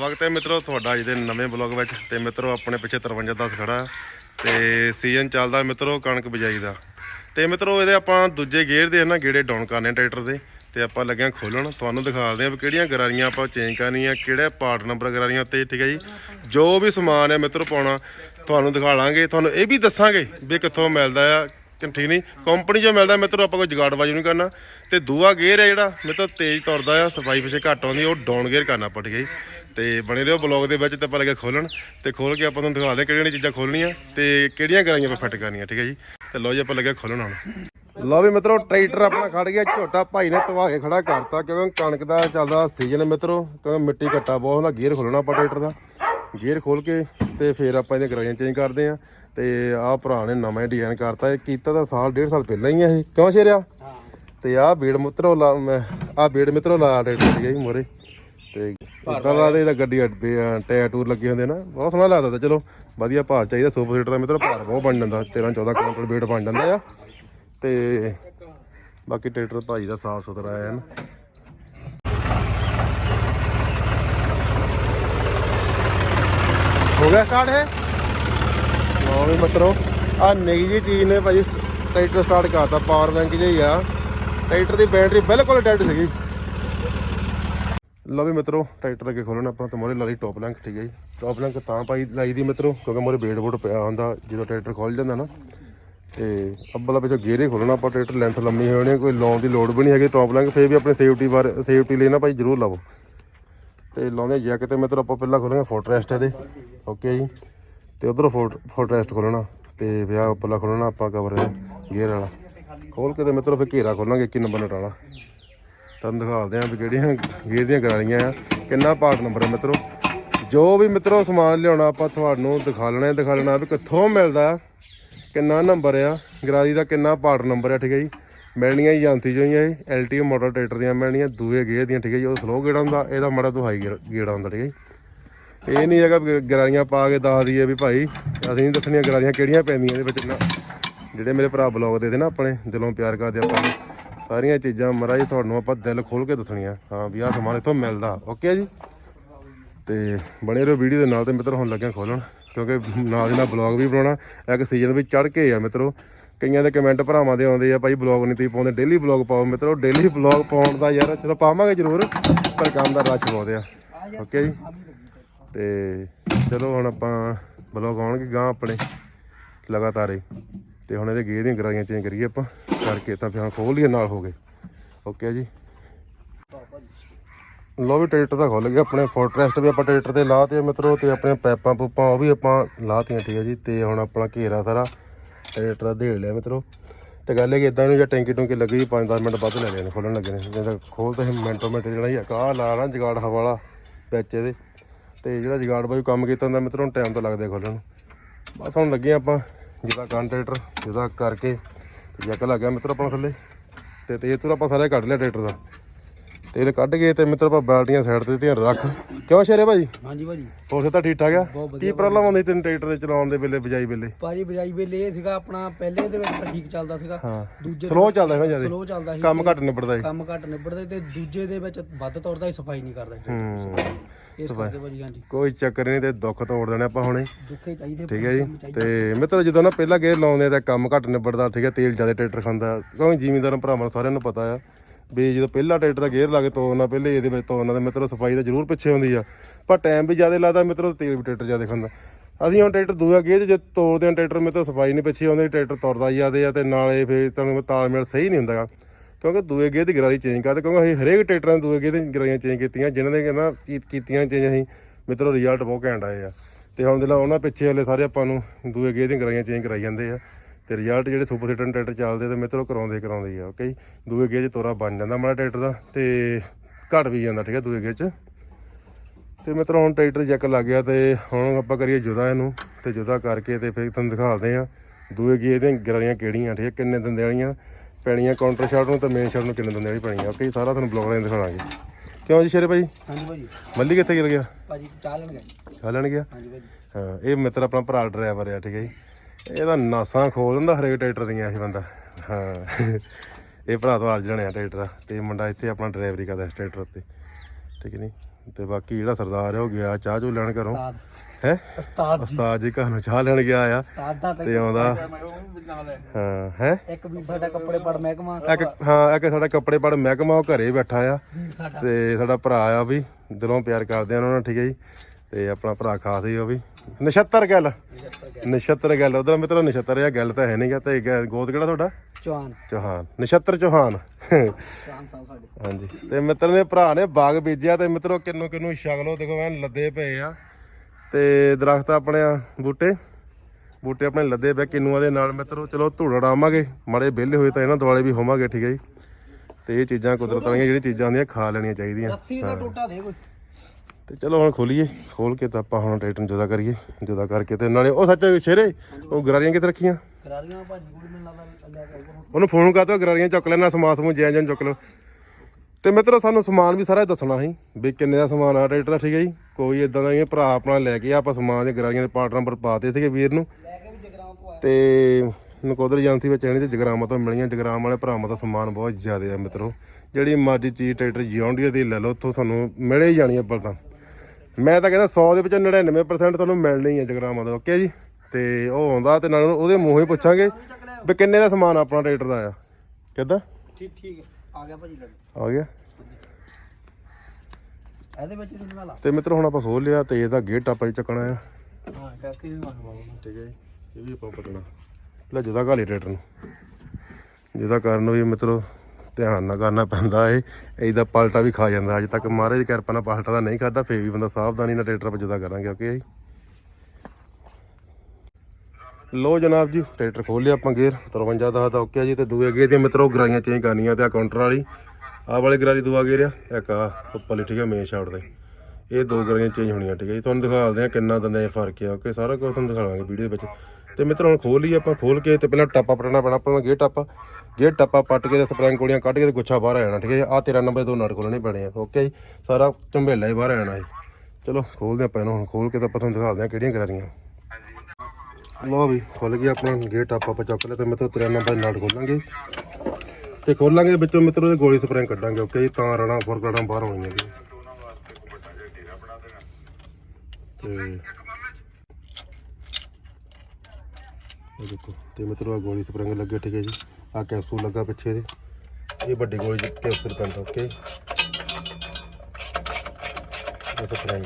ਸਵਾਗਤ ਹੈ ਮਿੱਤਰੋ ਤੁਹਾਡਾ ਅੱਜ ਦੇ ਨਵੇਂ ਬਲੌਗ ਵਿੱਚ। ਤੇ ਮਿੱਤਰੋ ਆਪਣੇ ਪਿੱਛੇ 5310 ਖੜਾ। ਤੇ ਸੀਜ਼ਨ ਚੱਲਦਾ ਮਿੱਤਰੋ ਕਣਕ ਬਿਜਾਈ ਦਾ। ਤੇ ਮਿੱਤਰੋ ਇਹਦੇ ਆਪਾਂ ਦੂਜੇ ਗੇਅਰ ਦੇ ਨਾ ਗੇੜੇ ਡਾਊਨ ਕਰਨੇ ਟਰੈਕਟਰ ਦੇ। ਤੇ ਆਪਾਂ ਲੱਗਿਆ ਖੋਲਣ। ਤੁਹਾਨੂੰ ਦਿਖਾਉਂਦੇ ਆ ਵੀ ਕਿਹੜੀਆਂ ਗਰਾਰੀਆਂ ਆਪਾਂ ਚੇਂਜ ਕਰਨੀਆਂ, ਕਿਹੜੇ ਪਾਰਟ ਨੰਬਰ ਗਰਾਰੀਆਂ ਉੱਤੇ, ਠੀਕ ਹੈ ਜੀ? ਜੋ ਵੀ ਸਮਾਨ ਹੈ ਮਿੱਤਰੋ ਪਾਉਣਾ, ਤੁਹਾਨੂੰ ਦਿਖਾ ਲਾਂਗੇ। ਤੁਹਾਨੂੰ ਇਹ ਵੀ ਦੱਸਾਂਗੇ ਵੀ ਕਿੱਥੋਂ ਮਿਲਦਾ ਆ ਠੀਕ ਨਹੀਂ। ਕੰਪਨੀ ਜੋ ਮਿਲਦਾ ਮਿੱਤਰੋ, ਆਪਾਂ ਕੋਈ ਜਗਾੜਬਾਜੀ ਨਹੀਂ ਕਰਨਾ। ਤੇ ਦੂਆ ਗੇਅਰ ਹੈ ਜਿਹੜਾ, ਮਿੱਤਰੋ ਤੇਜ਼ ਤੁਰਦਾ ਆ, ਸਫ਼ਾਈ ਪਿਛੇ ਘੱਟ ਆਉਂਦੀ, ਉਹ ਡਾਊਨ ਗੇਅਰ ਕਰਨਾ ਆਪਾਂ, ਠੀਕ ਜੀ? ਤੇ ਬਣੇ ਰਹੋ ਬਲੌਗ ਦੇ ਵਿੱਚ ਤੇ ਆਪਾਂ ਲੱਗੇ ਖੋਲਣ ਤੇ ਖੋਲ ਕੇ ਆਪਾਂ ਤੁਹਾਨੂੰ ਦਿਖਾ ਦੇ ਕਿਹੜੀਆਂ ਚੀਜ਼ਾਂ ਖੋਲਣੀਆਂ ਤੇ ਕਿਹੜੀਆਂ ਕਰਾਈਆਂ ਆਪਾਂ ਫਿੱਟ ਕਰਨੀਆਂ ਠੀਕ ਹੈ ਜੀ? ਤੇ ਲਓ ਜੀ ਆਪਾਂ ਲੱਗੇ ਖੋਲਣ ਹੁਣ। ਲਓ ਵੀ ਮਿੱਤਰੋ ਟਰੈਕਟਰ ਆਪਣਾ ਖੜ ਗਿਆ ਝੋਟਾ ਭਾਈ ਨੇ ਤਵਾ ਕੇ ਖੜਾ ਕਰਤਾ। ਕਿਉਂਕਿ ਕਣਕ ਦਾ ਚੱਲਦਾ ਸੀਜ਼ਨ ਮਿੱਤਰੋ ਕਿਉਂਕਿ ਮਿੱਟੀ ਘੱਟਾ ਬਹੁਤ ਹੁੰਦਾ ਗੇਅਰ ਖੋਲਣਾ ਆਪਾਂ ਟਰੈਕਟਰ ਦਾ। ਗੇਅਰ ਖੋਲ ਕੇ ਤੇ ਫਿਰ ਆਪਾਂ ਇਹਦੇ ਗਰਾਈਆਂ ਚੇਂਜ ਕਰਦੇ ਆ ਤੇ ਆਹ ਭਰਾ ਨੇ ਨਵਾਂ ਡਿਜ਼ਾਈਨ ਕਰਤਾ ਇਹ ਕੀਤਾ ਤਾਂ ਸਾਲ ਡੇਢ ਸਾਲ ਪਹਿਲਾਂ ਹੀ ਆ ਇਹ। ਕਿਉਂ ਸ਼ੇਰਿਆ? ਤੇ ਆਹ ਬੀੜ ਮਿੱਤਰੋ ਲਾ ਮੈਂ ਆਹ ਬੀੜ ਮਿੱਤਰੋ ਲਾ ਟਰੈਕਟਰ ਦੀ ਮੋਰੇ। ਤੇ ਇਦਾਂ ਲਾ ਦੇ ਇਹਦਾ ਗੱਡੀ ਅੱਡੇ ਟਾਇਰ ਟੂਰ ਲੱਗੇ ਹੁੰਦੇ ਨਾ। ਬਹੁਤ ਸੋਹਣਾ ਲੱਗਦਾ ਤਾ ਚਲੋ ਵਧੀਆ ਭਾਰ ਚਾਹੀਦਾ ਸੁਪਰ ਸੀਟਰ ਦਾ ਮਿੱਤਰੋ ਭਾਰ ਬਹੁਤ ਬਣ ਜਾਂਦਾ 13 14 ਕੁਇੰਟਲ weight ਬਣ ਜਾਂਦਾ ਆ। ਤੇ ਬਾਕੀ ਟਰੈਕਟਰ ਭਾਈ ਦਾ ਸਾਫ਼ ਸੁਥਰਾ ਹੈ ਨਾ ਹੋ ਗਿਆ ਸਟਾਰਟ ਹੈ ਲਓ ਵੀ ਮਿੱਤਰੋ ਆ ਨਈ ਜੀ ਚੀਜ਼ ਨੇ ਭਾਈ ਟਰੈਕਟਰ ਸਟਾਰਟ ਕਰਤਾ ਪਾਵਰ ਬੈਂਕ ਜਿਹਾ ਆ। ਟਰੈਕਟਰ ਦੀ ਬੈਟਰੀ ਬਿਲਕੁਲ ਡੈਡ ਸੀਗੀ। ਲਓ ਵੀ ਮਿੱਤਰੋ, ਟਰੈਕਟਰ ਅੱਗੇ ਖੋਲਣਾ ਆਪਾਂ ਤੇ ਮੋਰੇ ਲਾਲੀ ਟੌਪ ਲੈਂਕ ਠੀਕ ਹੈ ਜੀ। ਟੌਪ ਲੈਂਕ ਤਾਂ ਪਾਈ ਲਾਈ ਦੀ ਮਿੱਤਰੋ, ਕਿਉਂਕਿ ਮੋਰੇ ਬੇੜ ਬੋੜ ਪਿਆ ਹੁੰਦਾ, ਜਦੋਂ ਟਰੈਕਟਰ ਖੋਲ ਜਾਂਦਾ ਨਾ। ਤੇ ਅੱਬਲ ਦਾ ਵਿੱਚੋਂ ਗੇਰੇ ਖੋਲਣਾ ਆਪਾਂ ਟਰੈਕਟਰ ਲੈਂਥ ਲੰਮੀ ਹੋਣੀ ਕੋਈ ਲਾਉਣ ਦੀ ਲੋੜ ਵੀ ਨਹੀਂ ਹੈਗੀ ਟੌਪ ਲੈਂਕ ਫੇਰ ਵੀ ਆਪਣੇ ਸੇਫਟੀ ਬਾਰੇ ਸੇਫਟੀ ਲਈ ਨਾ ਭਾਈ ਜ਼ਰੂਰ ਲਾਵੋ ਤੇ ਲਾਉਂਦੇ ਜੈਕ ਤੇ, ਮਿੱਤਰੋ, ਆਪਾਂ ਪਹਿਲਾਂ ਖੋਲਾਂਗੇ ਫੁੱਟ ਰੈਸਟ ਇਹਦੇ। ਓਕੇ ਜੀ। ਤੇ ਉਧਰੋਂ ਫੁੱਟ ਫੁੱਟ ਰੈਸਟ ਖੋਲਣਾ ਤੇ ਵਿਆਹ ਉੱਪਰਲਾ ਖੋਲਣਾ ਆਪਾਂ ਕਵਰ ਗੇਅਰ ਵਾਲਾ। ਖੋਲ ਕੇ ਤੇ ਮਿੱਤਰੋ ਫਿਰ ਘੇਰਾ ਖੋਲਾਂਗੇ 21 ਨੰਬਰ ਨਟ ਵਾਲਾ ਤੁਹਾਨੂੰ ਦਿਖਾਉਂਦੇ ਆਂ ਵੀ ਕਿਹੜੀਆਂ ਗੇਅਰ ਦੀਆਂ ਗਰਾਰੀਆਂ ਆ। ਕਿੰਨਾ ਪਾਰਟ ਨੰਬਰ ਹੈ ਮਿੱਤਰੋ? ਜੋ ਵੀ ਮਿੱਤਰੋ ਸਮਾਨ ਲਿਆਉਣਾ ਆਪਾਂ ਤੁਹਾਨੂੰ ਦਿਖਾ ਲੈਣਾ ਦਿਖਾ ਲੈਣਾ ਵੀ ਕਿੱਥੋਂ ਮਿਲਦਾ ਕਿੰਨਾ ਨੰਬਰ ਆ। ਗਰਾਰੀ ਦਾ ਕਿੰਨਾ ਪਾਰਟ ਨੰਬਰ ਆ, ਠੀਕ ਹੈ ਜੀ। ਮਿਲਣੀਆਂ ਏਜੰਸੀ ਜੋ ਹੀ ਆ ਐਲਟੀਓ ਮੋਟਰ ਟਰੈਕਟਰ ਦੀਆਂ ਮਿਲਣੀਆਂ, ਦੂਏ ਗੇਅਰ ਦੀਆਂ, ਠੀਕ ਹੈ ਜੀ। ਉਹ ਸਲੋ ਗੇੜਾ ਹੁੰਦਾ ਇਹਦਾ ਮਾੜਾ ਤੋਂ ਹਾਈ ਗੇੜਾ ਹੁੰਦਾ ਠੀਕ ਹੈ ਜੀ। ਇਹ ਨਹੀਂ ਹੈਗਾ ਵੀ ਗਰਾਰੀਆਂ ਪਾ ਕੇ ਦੱਸ ਦਈਏ ਵੀ ਭਾਈ, ਅਸੀਂ ਨਹੀਂ ਦੱਸਣੀਆਂ ਗਰਾਰੀਆਂ ਕਿਹੜੀਆਂ ਪੈਂਦੀਆਂ ਇਹਦੇ ਵਿੱਚ ਨਾ। ਜਿਹੜੇ ਮੇਰੇ ਭਰਾ ਬਲੌਗ ਦੇ ਦੇ ਨਾ ਆਪਣੇ, ਦਿਲੋਂ ਪਿਆਰ ਕਰਦੇ ਆਪਾਂ। ਸਾਰੀਆਂ ਚੀਜ਼ਾਂ ਮਹਾਰਾਜ ਤੁਹਾਨੂੰ ਆਪਾਂ ਦਿਲ ਖੋਲ ਕੇ ਦੱਸਣੀਆਂ। ਹਾਂ ਵੀ ਆਹ ਸਮਾਨ ਇੱਥੋਂ ਮਿਲਦਾ। ਓਕੇ ਜੀ? ਤੇ ਬਣੇ ਰਹੋ ਵੀਡੀਓ ਦੇ ਨਾਲ ਤੇ ਮਿੱਤਰ ਹੁਣ ਲੱਗਿਆ ਖੋਲਣ ਕਿਉਂਕਿ ਨਾਲ ਦੀ ਨਾਲ ਬਲੌਗ ਵੀ ਬਣਾਉਣਾ। ਇੱਕ ਸੀਜ਼ਨ ਵੀ ਚੜ ਕੇ ਆ ਮਿੱਤਰੋ। ਕਈਆਂ ਦੇ ਕਮੈਂਟ ਭਰਾਵਾਂ ਦੇ ਆਉਂਦੇ ਆ, ਭਾਈ ਬਲੌਗ ਨਹੀਂ ਤੁਸੀਂ ਪਾਉਂਦੇ ਡੇਲੀ ਬਲੌਗ ਪਾਓ। ਮਿੱਤਰੋ ਡੇਲੀ ਬਲੌਗ ਪਾਉਣ ਦਾ ਯਾਰ ਚਲੋ ਪਾਵਾਂਗੇ ਜ਼ਰੂਰ, ਪਰ ਕੰਮ ਦਾ ਰਸ਼ ਬਹੁਤ ਆ। ਓਕੇ ਜੀ? ਤੇ ਚਲੋ ਹੁਣ ਆਪਾਂ ਬਲੌਗ ਆਉਣਗੇ ਗਾਂ ਆਪਣੇ, ਲਗਾਤਾਰ ਹੀ। ਤੇ ਹੁਣ ਇਹਦੇ ਗੇਅਰ ਦੀਆਂ ਗਰਾਈਆਂ ਚੇਂਜ ਕਰੀਏ ਆਪਾਂ। ਕਰਕੇ ਤਾਂ ਫਿਰ ਖੋਲ ਲਈਏ, ਨਾਲ ਹੋ ਗਏ। ਓਕੇ ਜੀ। ਲੋ ਵੀ ਟਰੈਕਟਰ ਤਾਂ ਖੁੱਲ ਗਿਆ ਆਪਣੇ ਫੁੱਟ ਰੈਸਟ ਵੀ ਆਪਾਂ ਟਰੈਕਟਰ ਤੇ ਲਾਤੇ ਆ ਮਿੱਤਰੋ, ਤੇ ਆਪਣੇ ਪੈਪਾਂ ਪੂਪਾਂ ਉਹ ਵੀ ਆਪਾਂ ਲਾਤੀਆਂ ਠੀਕ ਹੈ ਜੀ। ਤੇ ਹੁਣ ਆਪਣਾ ਘੇਰਾ ਸਾਰਾ ਟਰੈਕਟਰ ਦਾ ਢੇੜ ਲਿਆ ਮਿੱਤਰੋ। ਤੇ ਗੱਲ ਇਹ ਕਿ ਇਦਾਂ ਨੂੰ ਜਾਂ ਟੈਂਕੀ ਟੁੰਕੀ ਲੱਗੀ 5-10 ਮਿੰਟ ਵੱਧ ਲੈ ਨੇ ਖੋਲਣ ਲੱਗੇ ਨੇ। ਜਦੋਂ ਖੋਲ ਤਾਂ ਇਹ ਮਿੰਟੋ ਮਿੰਟ ਜਿਹੜਾ ਹੀ ਕਾ ਲਾ ਨਾ ਜਗਾੜ ਹਵਾ ਵਾਲਾ ਵਿੱਚ ਇਹਦੇ ਤੇ ਜਿਹੜਾ ਜਗਾੜ ਬਾਈ ਕੰਮ ਕੀਤਾ ਹੁੰਦਾ ਮਿੱਤਰੋ ਨੂੰ ਟਾਈਮ ਤਾਂ ਲੱਗਦਾ ਖੋਲਣ ਨੂੰ। ਬਸ ਹੁਣ ਲੱਗੇ ਆਪਾਂ ਜਿਹਦਾ ਕੰਟਰੈਕਟਰ ਜਿਹਦਾ ਕਰਕੇ ਜੱਕ ਲੱਗ ਗਿਆ ਮਿੱਤਰ ਆਪਣਾ ਥੱਲੇ। ਤੇ ਤੇਜ਼ ਤੂਰ ਆਪਾਂ ਸਾਰਾ ਕੱਢ ਲਿਆ ਟਰੈਕਟਰ ਦਾ। ਤੇਲ ਕੱਢ ਕੇ ਤੇ ਮਿੱਤਰ ਆਪਾਂ ਬਾਲਟੀਆਂ ਸਾਈਡ ਤੇ ਧਿਆਨ ਰੱਖ। ਕਿਉਂ ਸ਼ੇਰੇ ਭਾਜੀ ਹਾਂਜੀ ਭਾਜੀ। ਹੋਰ ਸੇ ਤਾਂ ਠੀਕ ਠਾਕ ਆ? ਕੀ ਪ੍ਰੋਬਲਮ ਆਉਂਦੀ ਤੈਨੂੰ ਟਰੈਕਟਰ ਦੇ ਚਲਾਉਣ ਦੇ ਵੇਲੇ ਬਜਾਈ ਵੇਲੇ? ਭਾਜੀ ਬਜਾਈ ਵੇਲੇ ਇਹ ਸੀਗਾ ਆਪਣਾ ਪਹਿਲੇ ਦੇ ਵਿੱਚ ਠੀਕ ਚੱਲਦਾ ਸੀਗਾ। ਦੂਜੇ ਸਲੋ ਚੱਲਦਾ ਹੈ ਨਾ ਜ਼ਿਆਦਾ। ਸਲੋ ਚੱਲਦਾ ਸੀ ਕੰਮ ਘੱਟ ਨਿਬੜਦਾ ਏ ਕੰਮ ਘੱਟ ਨਿਬੜਦੇ ਤੇ ਦੂਜੇ ਦੇ ਵਿੱਚ ਵੱਧ ਤੌਰ ਦਾ ਸਫ਼ਾਈ ਨਹੀਂ ਕਰਦਾ ਸੀ। ਇਸ ਕਰਕੇ ਭਾਜੀ ਹਾਂਜੀ। ਕੋਈ ਚੱਕਰ ਨਹੀਂ ਤੇ ਦੁੱਖ ਤੋੜ ਦੇਣੇ ਆਪਾਂ ਹੁਣੇ। ਦੁੱਖੇ ਚਾਹੀਦੇ ਠੀਕ ਹੈ ਜੀ। ਤੇ ਮਿੱਤਰ ਜਦੋਂ ਨਾ ਪਹਿਲਾਂ ਗੇਅਰ ਲਾਉਂਦੇ ਤਾਂ ਕੰਮ ਘੱਟ ਨਿਬੜਦਾ ਠੀਕ ਹੈ ਤੇਲ ਜ਼ਿਆਦਾ ਟਰੈਕਟਰ ਖਾਂਦਾ। ਕਿਉਂਕਿ ਜ਼ਿਮੀਂਦਾਰਾਂ ਭਰਾਵਾਂ ਨੂੰ ਸਾਰਿਆਂ ਨੂੰ ਪਤਾ ਆ ਵੀ ਜਦੋਂ ਪਹਿਲਾ ਟਰੈਕਟਰ ਦਾ ਗੇਅਰ ਲਾ ਕੇ ਤੋੜਨਾ ਪਹਿਲੇ ਇਹਦੇ ਵਿੱਚ ਤੋੜਨਾ ਤੇ ਮਿੱਤਰੋ ਸਫ਼ਾਈ ਤਾਂ ਜ਼ਰੂਰ ਪਿੱਛੇ ਹੁੰਦੀ ਆ। ਪਰ ਟਾਈਮ ਵੀ ਜ਼ਿਆਦਾ ਲੱਗਦਾ ਮਿੱਤਰੋ ਤੇਲ ਵੀ ਟਰੈਕਟਰ ਜ਼ਿਆਦਾ ਖਾਂਦਾ। ਅਸੀਂ ਹੁਣ ਟਰੈਕਟਰ ਦੂਆ ਗੇਅਰ ਜੇ ਤੋੜਦੇ ਹਾਂ ਟਰੈਕਟਰ ਮਿੱਤਰੋ ਸਫ਼ਾਈ ਨਹੀਂ ਪਿੱਛੇ ਆਉਂਦੀ ਟਰੈਕਟਰ ਤੁਰਦਾ ਜ਼ਿਆਦਾ ਆ ਤੇ ਨਾਲੇ ਫੇਰ ਤੁਹਾਨੂੰ ਤਾਲਮੇਲ ਸਹੀ ਨਹੀਂ ਹੁੰਦਾ। ਕਿਉਂਕਿ ਦੂਏ ਗੇਅਰ ਦੀ ਗਰਾਰੀ ਚੇਂਜ ਕਰਦੇ ਕਿਉਂਕਿ ਅਸੀਂ ਹਰੇਕ ਟਰੈਕਟਰਾਂ ਦੇ ਦੂਏ ਗੇਅਰ ਦੀ ਗਰਾਰੀਆਂ ਚੇਂਜ ਕੀਤੀਆਂ, ਜਿਨ੍ਹਾਂ ਦੇ ਕਹਿੰਦਾ ਕੀਤੀਆਂ ਚੇਂਜ ਅਸੀਂ ਮਿੱਤਰੋ ਰਿਜ਼ਲਟ ਬਹੁਤ ਘੈਂਟ ਆਏ ਆ। ਤੇ ਹੁਣ ਜਿਹੜਾ ਉਹਨਾਂ ਪਿੱਛੇ ਹਲੇ ਸਾਰੇ ਆਪਾਂ ਨੂੰ ਦੂਏ ਗੇਅਰ ਦੀਆਂ ਗਰਾਰੀਆਂ ਚੇਂਜ ਕਰਾਈ ਜਾਂਦੇ ਆ। ਤੇ ਰਿਜ਼ਲਟ ਜਿਹੜੇ ਸੁਪਰ ਸੀਟਰ ਟਰੈਕਟਰ ਚੱਲਦੇ ਤੇ ਮਿੱਤਰੋ ਕਰਾਉਂਦੇ ਹੀ ਕਰਾਉਂਦੇ ਹੀ ਆ ਓਕੇ ਜੀ ਦੂਏ ਗੇਅਰ 'ਚ ਤੋਰਾ ਬਣ ਜਾਂਦਾ ਮਾੜਾ ਟਰੈਕਟਰ ਦਾ ਤੇ ਘਟ ਵੀ ਜਾਂਦਾ, ਠੀਕ ਹੈ, ਦੂਏ ਗੇਅਰ 'ਚ। ਤੇ ਮਿੱਤਰੋ ਹੁਣ ਟਰੈਕਟਰ ਜੈਕ ਲੱਗ ਗਿਆ ਤੇ ਹੁਣ ਆਪਾਂ ਕਰੀਏ ਜੁਦਾ ਇਹਨੂੰ, ਤੇ ਜੁਦਾ ਕਰਕੇ ਤੇ ਫਿਰ ਤੁਹਾਨੂੰ ਦਿਖਾਉਂਦੇ ਆ ਦੂਏ ਗੇਅਰ ਦੀਆਂ ਗਰਾਰੀਆਂ ਕਿਹੜੀਆਂ, ਠੀਕ ਹੈ, ਕਿੰਨੇ ਦਿੰਦੇ ਪੈਣੀਆਂ ਕਾਊਂਟਰ ਸ਼ਾਟ ਨੂੰ ਤੇ ਮੇਨ ਸ਼ਾਟ ਨੂੰ ਕਿੰਨੇ ਦਿੰਦੇ ਵਾਲੀ ਪੈਣੀ ਆ? ਓਕੇ ਸਾਰਾ ਤੁਹਾਨੂੰ ਬਲੌਗ ਲਾਈਨ ਦਿਖਾਵਾਂਗੇ ਕਿਉਂ ਜੀ ਸ਼ੇਰੇ ਭਾਈ ਹਾਂਜੀ ਭਾਜੀ। ਮੱਲੀ ਕਿੱਥੇ ਗਿਰ ਗਿਆ? ਭਾਜੀ ਚਾਲਣ ਗਏ ਖਾ ਲੈਣ ਗਿਆ? ਹਾਂਜੀ ਭਾਜੀ। ਹਾਂ ਇਹ ਮਿੱਤਰ ਆਪਣਾ ਭਰਾ ਡਰਾਈਵਰ ਆ ਠੀਕ ਹੈ ਜੀ। ਇਹਦਾ ਨਾਸਾਂ ਖੋਲ ਦਿੰਦਾ ਹਰੇਕ ਟਰੈਕਟਰ ਦੀਆਂ ਇਹ ਬੰਦਾ। ਹਾਂ। ਇਹ ਭਰਾ ਤੋਂ ਅਰਜਣ ਆ ਟਰੈਕਟਰ ਦਾ। ਤੇ ਮੁੰਡਾ ਇੱਥੇ ਆਪਣਾ ਡਰਾਈਵਰੀ ਕਰਦਾ ਇਸ ਟਰੈਕਟਰ ਉੱਤੇ। ਠੀਕ ਹੈ ਨਹੀਂ ਤੇ ਬਾਕੀ ਜਿਹੜਾ ਸਰਦਾਰ ਹੈ ਉਹ ਗਿਆ ਚਾਹ ਚੋ ਲੈਣ ਘਰੋਂ। ਹੈ? ਉਸਤਾਦ ਜੀ। ਉਸਤਾਦ ਜੀ ਘਰ ਨੂੰ ਚਾਹ ਲੈਣ ਗਿਆ ਆ ਉਸਤਾਦ ਦਾ ਤੇ ਆਉਂਦਾ। ਹਾਂ। ਹੈ ਇੱਕ ਵੀਰ ਸਾਡਾ ਕੱਪੜੇ ਪੜ ਮਹਿਕਮਾ। ਇੱਕ ਹਾਂ ਇੱਕ ਸਾਡਾ ਕੱਪੜੇ ਪੜ ਮਹਿਕਮਾ ਉਹ ਘਰੇ ਬੈਠਾ ਆ। ਤੇ ਸਾਡਾ ਭਰਾ ਆ ਵੀ ਦਿਲੋਂ ਪਿਆਰ ਕਰਦੇ ਆ ਉਹਨਾਂ ਨਾਲ ਠੀਕ ਹੈ ਜੀ। ਤੇ ਆਪਣਾ ਭਰਾ ਖਾਸ ਹੀ ਉਹ ਵੀ। ਨਛੱਤਰ ਗੱਲ। ਨਛੱਤਰ ਗੱਲ ਉਧਰ ਮਿੱਤਰੋ ਨਛੱਤਰ ਆ ਗੱਲ ਤਾਂ ਹੈ ਨਹੀਂਗਾ ਤੇ ਗ- ਗੋਤ ਕਿਹੜਾ ਤੁਹਾਡਾ? ਚੌਹਾਨ। ਚੌਹਾਨ। ਨਛੱਤਰ ਚੌਹਾਨ। ਹਾਂਜੀ। ਤੇ ਮਿੱਤਰ ਨੇ ਭਰਾ ਨੇ ਬਾਗ ਬੀਜਿਆ ਤੇ ਮਿੱਤਰੋ ਕਿੰਨੂ ਕਿੰਨੂ ਸ਼ਗਲੋ ਦੇਖੋ ਐਨ ਲੱਦੇ ਪਏ ਆ। ਤੇ ਦਰਖਤ ਆਪਣੇ ਬੂਟੇ। ਬੂਟੇ ਆਪਣੇ ਲੱਦੇ ਪਏ ਕਿੰਨੂਆਂ ਦੇ ਨਾਲ ਮਿੱਤਰੋ। ਚਲੋ ਧੂੜ ਉਡਾਵਾਂਗੇ ਮਾੜੇ ਵਿਹਲੇ ਹੋਏ ਤਾਂ ਇਹਨਾਂ ਦੁਆਲੇ ਵੀ ਹੋਵਾਂਗੇ ਠੀਕ ਹੈ ਜੀ। ਤੇ ਇਹ ਚੀਜ਼ਾਂ ਕੁਦਰਤ ਵਾਲੀਆਂ ਜਿਹੜੀ ਚੀਜ਼ਾਂ ਹੁੰਦੀਆਂ ਖਾ ਲੈਣੀਆਂ ਚਾਹੀਦੀਆਂ। ਰੱਸੀ ਦਾ ਟੋਟਾ ਦੇ ਕੋਈ। ਤੇ ਚਲੋ ਹੁਣ ਖੋਲੀਏ। ਖੋਲ ਕੇ ਤਾਂ ਆਪਾਂ ਹੁਣ ਟਰੈਕਟਰ ਨੂੰ ਜੁਦਾ ਕਰੀਏ। ਜੁਦਾ ਕਰਕੇ ਤੇ ਨਾਲੇ ਉਹ ਸੱਚ ਸ਼ੇਰੇ ਉਹ ਗਰਾਰੀਆਂ ਕਿੱਥੇ ਰੱਖੀਆਂ? ਕਰਾਰੀਆਂ ਭਾਜੀ ਕੋਲ ਮੈਨੂੰ ਲੱਗਦਾ ਉਹਨੂੰ ਫੋਨ ਕਰਤਾ ਗਰਾਰੀਆਂ ਚੁੱਕ ਲੈਣਾ ਸਮਾਨ ਸਮੂਹ ਜੈਨ ਜੈਨ ਚੁੱਕ ਲਓ। ਤੇ ਮਿੱਤਰੋ ਸਾਨੂੰ ਸਮਾਨ ਵੀ ਸਾਰਾ ਦੱਸਣਾ ਸੀ ਵੀ ਕਿੰਨੇ ਦਾ ਸਮਾਨ ਆ ਰੇਟ ਦਾ ਠੀਕ ਹੈ ਜੀ। ਕੋਈ ਇਦਾਂ ਦਾ ਨਹੀਂ ਹੈ, ਭਰਾ ਆਪਣਾ ਲੈ ਕੇ ਆਪਾਂ ਸਮਾਨ ਦੇ ਗਰਾਰੀਆਂ ਦੇ ਪਾਰਟ ਨੰਬਰ ਪਾਤੇ ਸੀਗੇ ਵੀਰ ਨੂੰ। ਤੋਂ ਨਕੋਦਰ ਏਜੰਸੀ ਵਿੱਚ ਆਣੀ ਤੇ ਜਗਰਾਮਾਂ ਤੋਂ ਮਿਲੀਆਂ। ਜਗਰਾਮ ਵਾਲੇ ਭਰਾਵਾਂ ਦਾ ਸਮਾਨ ਬਹੁਤ ਜ਼ਿਆਦਾ ਆ ਮਿੱਤਰੋ। ਜਿਹੜੀ ਮਰਜ਼ੀ ਚੀਜ਼ ਟਰੈਕਟਰ ਜਿਉਂਡੀਆ ਦੀ ਲੈ ਲਓ ਉੱਥੋਂ ਤੁਹਾਨੂੰ ਮਿਲੇ ਹੀ ਜਾਣੀ ਅੱਬਲ ਤਾਂ। ਮੈਂ ਤਾਂ ਕਹਿੰਦਾ 100 ਦੇ ਵਿੱਚ 99% ਤੁਹਾਨੂੰ ਮਿਲਣੀ ਹੈ ਜਗਰਾਮਾਂ ਦਾ ਓਕੇ ਜੀ? ਤੇ ਉਹ ਆਉਂਦਾ ਤੇ ਨਾਲ ਉਹਦੇ ਮੂੰਹੋਂ ਹੀ ਪੁੱਛਾਂਗੇ ਵੀ ਕਿੰਨੇ ਦਾ ਸਮਾਨ ਆਪਣਾ ਟਰੈਕਟਰ ਦਾ ਆ। ਕਿੱਦਾਂ? ਠੀਕ ਠੀਕ। ਹੈ ਆ ਗਿਆ ਭਾਜੀ ਲੈ ਆ ਗਿਆ? ਇਹਦੇ ਵਿੱਚ ਲਾ। ਤੇ ਮਿੱਤਰ ਹੁਣ ਆਪਾਂ ਖੋਲ ਲਿਆ ਤੇ ਇਹਦਾ ਗੇਟ ਆਪਾਂ ਹੀ ਚੱਕਣਾ ਆ। ਹਾਂ ਚੱਕ ਕੇ ਮੰਗ ਬਾਬੂ ਠੀਕ ਹੈ ਜੀ ਇਹ ਵੀ ਆਪਾਂ ਪਟਣਾ ਲੈ ਜਦਾ ਘਾਲੀ ਟਰੈਕਟਰ ਨੂੰ। ਜਿਹਦਾ ਕਾਰਨ ਵੀ ਮਿੱਤਰੋ ਧਿਆਨ ਨਾਲ ਕਰਨਾ ਪੈਂਦਾ ਏ ਇਹਦਾ ਪਲਟਾ ਵੀ ਖਾ ਜਾਂਦਾ ਅੱਜ ਤੱਕ ਮਹਾਰਾਜ ਦੀ ਕਿਰਪਾ ਨਾਲ ਪਲਟਾ ਤਾਂ ਨਹੀਂ ਖਾਦਾ ਫੇਰ ਵੀ ਬੰਦਾ ਸਾਵਧਾਨੀ ਨਾਲ ਟਰੈਕਟਰ ਆਪਾਂ ਜਦਾ ਕਰਾਂਗੇ ਓਕੇ ਜੀ? ਲੋ ਜਨਾਬ ਜੀ ਟਰੈਕਟਰ ਖੋਲ ਲਿਆ ਆਪਾਂ ਗੇਅਰ 53 ਦਾ ਤਾਂ ਓਕੇ ਜੀ ਤੇ ਦੂਏ ਗੇਅਰ ਦੀਆਂ ਮਿੱਤਰੋ ਗਰਾਈਆਂ ਚੇਂਜ ਕਰਨੀਆਂ ਤੇ ਆ ਕਾਊਂਟਰ ਵਾਲੀ। ਆਹ ਵਾਲੀ ਗਰਾਰੀ ਦੂਆ ਗੇਅਰ ਆ ਇੱਕ ਆ ਉੱਪਰਲੀ ਠੀਕ ਹੈ ਮੇਨ ਸ਼ਾਟ ਤੇ। ਇਹ ਦੋ ਗਰਾਰੀਆਂ ਚੇਂਜ ਹੋਣੀਆਂ, ਠੀਕ ਹੈ ਜੀ। ਤੁਹਾਨੂੰ ਦਿਖਾਉਂਦੇ ਆ ਕਿੰਨਾ ਦੰਦਾਂ 'ਚ ਫ਼ਰਕ ਆ। ਓਕੇ, ਸਾਰਾ ਕੁਝ ਤੁਹਾਨੂੰ ਦਿਖਾਵਾਂਗੇ ਵੀਡੀਓ ਦੇ ਵਿੱਚ। ਤੇ ਮਿੱਤਰੋ, ਹੁਣ ਖੋਲ ਲਈ ਆਪਾਂ, ਖੋਲ ਕੇ ਤੇ ਪਹਿਲਾਂ ਟਾਪਾ ਪਟਣਾ ਪੈਣਾ, ਆਪਾਂ ਨੂੰ ਗੇਅਰ ਟਾਪਾ ਗੇਅਰ ਟੱਪਾ ਪੱਟ ਕੇ ਤੇ ਸਪਰਿੰਗ ਕੋੜੀਆਂ ਕੱਢ ਕੇ ਤੇ ਗੁੱਛਾ ਬਾਹਰ ਆ ਜਾਣਾ, ਠੀਕ ਹੈ ਜੀ। ਆ 13 ਨੰਬਰ ਦੋ ਨਟ ਖੋਲਣੇ ਪੈਣੇ ਆ, ਓਕੇ ਜੀ। ਸਾਰਾ ਝੰਬੇਲਾ ਹੀ ਬਾਹਰ ਆ ਜਾਣਾ ਜੀ। ਚਲੋ, ਖੋਲਦੇ ਆਪਾਂ ਇਹਨੂੰ ਹੁਣ, ਖੋਲ ਕੇ ਤਾਂ ਆਪਾਂ ਤੁਹਾਨੂੰ ਦਿਖਾਉਂਦੇ ਆ ਕਿਹੜੀਆਂ ਗਰਾਰੀਆਂ। ਲੋ ਵੀ, ਖੁੱਲ ਗਿਆ ਆਪਣਾ ਗੇਟ, ਆਪਾਂ ਆਪਾਂ ਚੱਕ ਲਿਆ ਤੇ ਮਿੱਤਰੋ 13 ਨੰਬਰ ਨਟ ਖੋਲਾਂਗੇ। ਤੇ ਖੋਲਾਂਗੇ, ਵਿੱਚੋਂ ਮਿੱਤਰੋ ਦੇ ਗੋਲੀ ਸਪਰਿੰਗ ਕੱਢਾਂਗੇ ਓਕੇ ਜੀ ਤਾਂ ਰਣਾ ਫੁਰਕੜਾਂ ਬਾਹਰ ਹੋਣੀਆਂ ਜੀ। ਤੇ ਇਹ ਦੇਖੋ, ਤੇ ਮਿੱਤਰੋ ਆ ਗੋਲੀ ਸਪਰਿੰਗ ਲੱਗੇ ਠੀਕ ਹੈ ਜੀ। ਆ ਕੈਪਸੂਲ ਲੱਗਾ ਪਿੱਛੇ ਦੇ। ਇਹ ਵੱਡੀ ਗੋਲੀ ਚ ਕੈਪਸੂਲ ਪੈਂਦਾ ਓਕੇ ਇਹ ਸਪਰਿੰਗ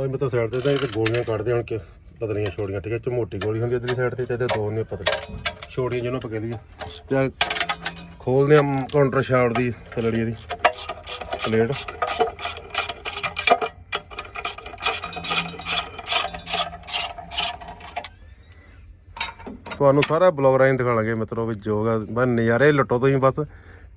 ਲੋ ਮੈਂ ਸਾਈਡ ਤੇ ਤਾਂ ਇਹ ਗੋਲੀਆਂ ਕੱਢਦੇ ਹੁਣ ਕਿ ਪਤਲੀਆਂ ਛੋੜੀਆਂ, ਠੀਕ ਹੈ ਚਮੋਟੀ ਗੋਲੀ ਹੁੰਦੀ ਇਧਰਲੀ ਸਾਈਡ ਤੇ ਤੇ ਇਹਦੇ ਦੋ ਨੇ ਪਤਲੀ। ਛੋੜੀਆਂ ਜਿਹਨੂੰ ਆਪਾਂ ਕਹਿ ਲਈਏ ਤੇ ਖੋਲਦੇ ਆ ਕਾਊਂਟਰ ਸ਼ਾਫਟ ਦੀ ਤਲੜੀ ਦੀ ਪਲੇਟ ਤੁਹਾਨੂੰ ਸਾਰਾ ਬਲੌਗ ਰਾਹੀਂ ਦਿਖਾਵਾਂਗੇ ਮਿੱਤਰੋ ਵੀ ਜੋਗਾ ਬਸ ਨਜ਼ਾਰੇ ਲੁੱਟੋ ਤੁਸੀਂ ਬਸ,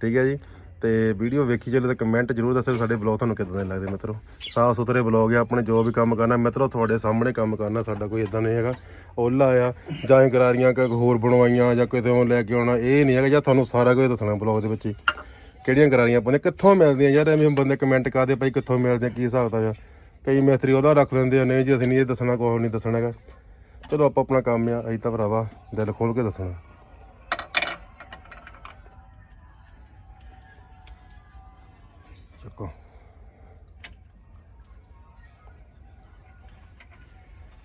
ਠੀਕ ਹੈ ਜੀ। ਤੇ ਵੀਡੀਓ ਵੇਖੀ ਚੱਲੇ ਤਾਂ ਕਮੈਂਟ ਜ਼ਰੂਰ ਦੱਸਿਓ ਸਾਡੇ ਬਲੌਗ ਤੁਹਾਨੂੰ ਕਿਦਾਂ ਦੇ ਲੱਗਦੇ ਮਿੱਤਰੋ। ਸਾਫ਼ ਸੁਥਰੇ ਬਲੌਗ ਆ, ਆਪਣੇ ਜੋ ਵੀ ਕੰਮ ਕਰਨਾ, ਮਿੱਤਰੋ, ਤੁਹਾਡੇ ਸਾਹਮਣੇ ਕੰਮ ਕਰਨਾ, ਸਾਡਾ ਕੋਈ ਇਦਾਂ ਨਹੀਂ ਹੈਗਾ। ਓਲਾ ਆ, ਜਾਂ ਕਰਾਰੀਆਂ ਗਰਾਰੀਆਂ ਹੋਰ ਬਣਵਾਈਆਂ, ਜਾਂ ਕਿਤੇ ਲੈ ਕੇ ਆਉਣਾ, ਇਹ ਨਹੀਂ ਹੈਗਾ, ਜਾਂ ਤੁਹਾਨੂੰ ਸਾਰਾ ਕੁਝ ਦੱਸਣਾ ਬਲੌਗ ਦੇ ਵਿੱਚ ਹੀ। ਕਿਹੜੀਆਂ ਕਰਾਰੀਆਂ ਪਾਉਂਦੇ ਕਿੱਥੋਂ ਮਿਲਦੀਆਂ ਯਾਰ? ਐਵੇਂ ਬੰਦੇ ਕਮੈਂਟ ਕਰਦੇ ਭਾਈ ਕਿੱਥੋਂ ਮਿਲਦੀਆਂ ਕੀ ਹਿਸਾਬ ਦਾ ਆ? ਕਈ ਮਿਸਤਰੀ ਉਹਦਾ ਰੱਖ ਲੈਂਦੇ ਆ, ਨਹੀਂ ਜੀ ਅਸੀਂ ਨਹੀਂ ਇਹ ਦੱਸਣਾ ਕੋਈ ਨਹੀਂ ਦੱਸਣਾ ਹੈਗਾ। ਚਲੋ ਆਪਾਂ ਆਪਣਾ ਕੰਮ ਆ, ਅਸੀਂ ਤਾਂ ਭਰਾਵਾ ਦਿਲ ਖੋਲ ਕੇ ਦੱਸਣਾ। ਚੱਕੋ।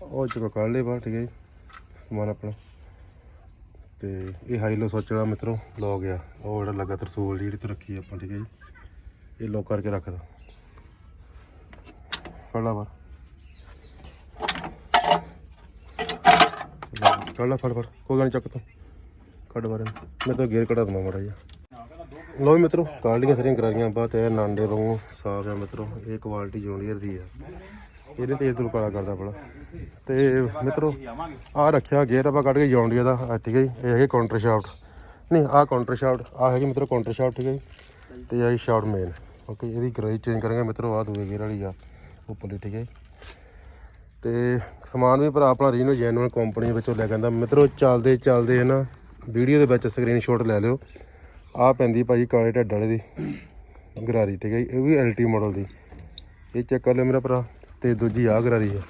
ਉਹ ਚੁੱਕਾ, ਕੱਢ ਲਏ ਬਾਹਰ, ਠੀਕ ਹੈ ਜੀ। ਸਮਾਨ ਆਪਣਾ। ਤੇ ਇਹ ਹਾਈਲੋ ਸੋਚ ਵਾਲਾ ਮਿੱਤਰੋ ਲੋ ਗਿਆ ਉਹ ਜਿਹੜਾ ਲੱਗਾ ਤਰਸੂਲ ਜਿਹੜੀ ਤੇ ਰੱਖੀ ਆਪਾਂ, ਠੀਕ ਹੈ ਜੀ। ਇਹ ਲੋਕ ਕਰਕੇ ਰੱਖਦਾ ਫੜ ਲਾ ਬਾਹਰ। ਕੱਢ ਲਾ ਫੜ ਫੜ। ਕੋਈ ਗੱਲ ਨੀ, ਚੱਕ ਤੂੰ। ਕੱਢ ਬਾਰੇ ਮੈਂ ਤਾਂ ਗੇਅਰ ਕਢਾ ਦਵਾਂ ਮੜਾ ਜਿਹਾ। ਲੋ ਵੀ ਮਿੱਤਰੋ ਕੱਢ ਸਾਰੀਆਂ ਕਰਾਰੀਆਂ ਬਾਤ ਇਹ ਨਾਂਡੇ ਵਾਂਗੂ ਸਾਫ਼ ਆ ਮਿੱਤਰੋ, ਇਹ ਕੁਆਲਿਟੀ ਜੂਨੀਅਰ ਦੀ ਆ। ਇਹਨੇ ਤੇਲ ਤੁਲ ਕਾਲਾ ਕਰਦਾ ਬੜਾ ਤੇ ਮਿੱਤਰੋ ਆ ਰੱਖਿਆ ਗੇਅਰ ਆਪਾਂ ਕੱਢ ਕੇ ਜੌਂਡੀਆ ਦਾ, ਆਹ ਠੀਕ ਹੈ ਜੀ, ਇਹ ਹੈਗੇ ਕਾਊਂਟਰ ਸ਼ਾਫਟ ਨਹੀਂ, ਆਹ ਕਾਊਂਟਰ ਸ਼ਾਫਟ ਆ ਹੈਗੀ ਮਿੱਤਰੋ ਕਾਊਂਟਰ ਸ਼ਾਫਟ ਠੀਕ ਹੈ ਜੀ। ਤੇ ਆਹ ਸ਼ਾਫਟ ਮੇਨ ਓਕੇ, ਇਹਦੀ ਗਰਾਈ ਚੇਂਜ ਕਰਾਂਗੇ ਮਿੱਤਰੋ ਆ ਦੂਏ ਗੇਅਰ ਵਾਲੀ ਆ, ਉੱਪਰਲੀ, ਠੀਕ ਹੈ ਜੀ। ਤੇ ਸਮਾਨ ਵੀ ਭਰਾ ਆਪਣਾ ਰੀਨੋ ਜੈਨੂਅਲ ਕੰਪਨੀ ਵਿੱਚੋਂ ਲੈ ਕੇ ਆਂਦਾ। ਮਿੱਤਰੋ ਚੱਲਦੇ ਚੱਲਦੇ ਨਾ ਵੀਡੀਓ ਦੇ ਵਿੱਚ ਸਕਰੀਨਸ਼ਾਟ ਲੈ ਲਿਓ। ਆ ਪੈਂਦੀ ਭਾਜੀ ਕਾਲੇ ਢੱਡ ਵਾਲੇ ਦੀ, ਗਰਾਰੀ ਠੀਕ ਹੈ ਜੀ, ਇਹ ਵੀ ਐਲਟੀ ਮਾਡਲ ਦੀ। ਇਹ ਚੈੱਕ ਕਰ ਲਿਓ ਮੇਰਾ ਭਰਾ ਤੇ ਦੂਜੀ ਆ ਗਰਾਰੀ ਹੈ।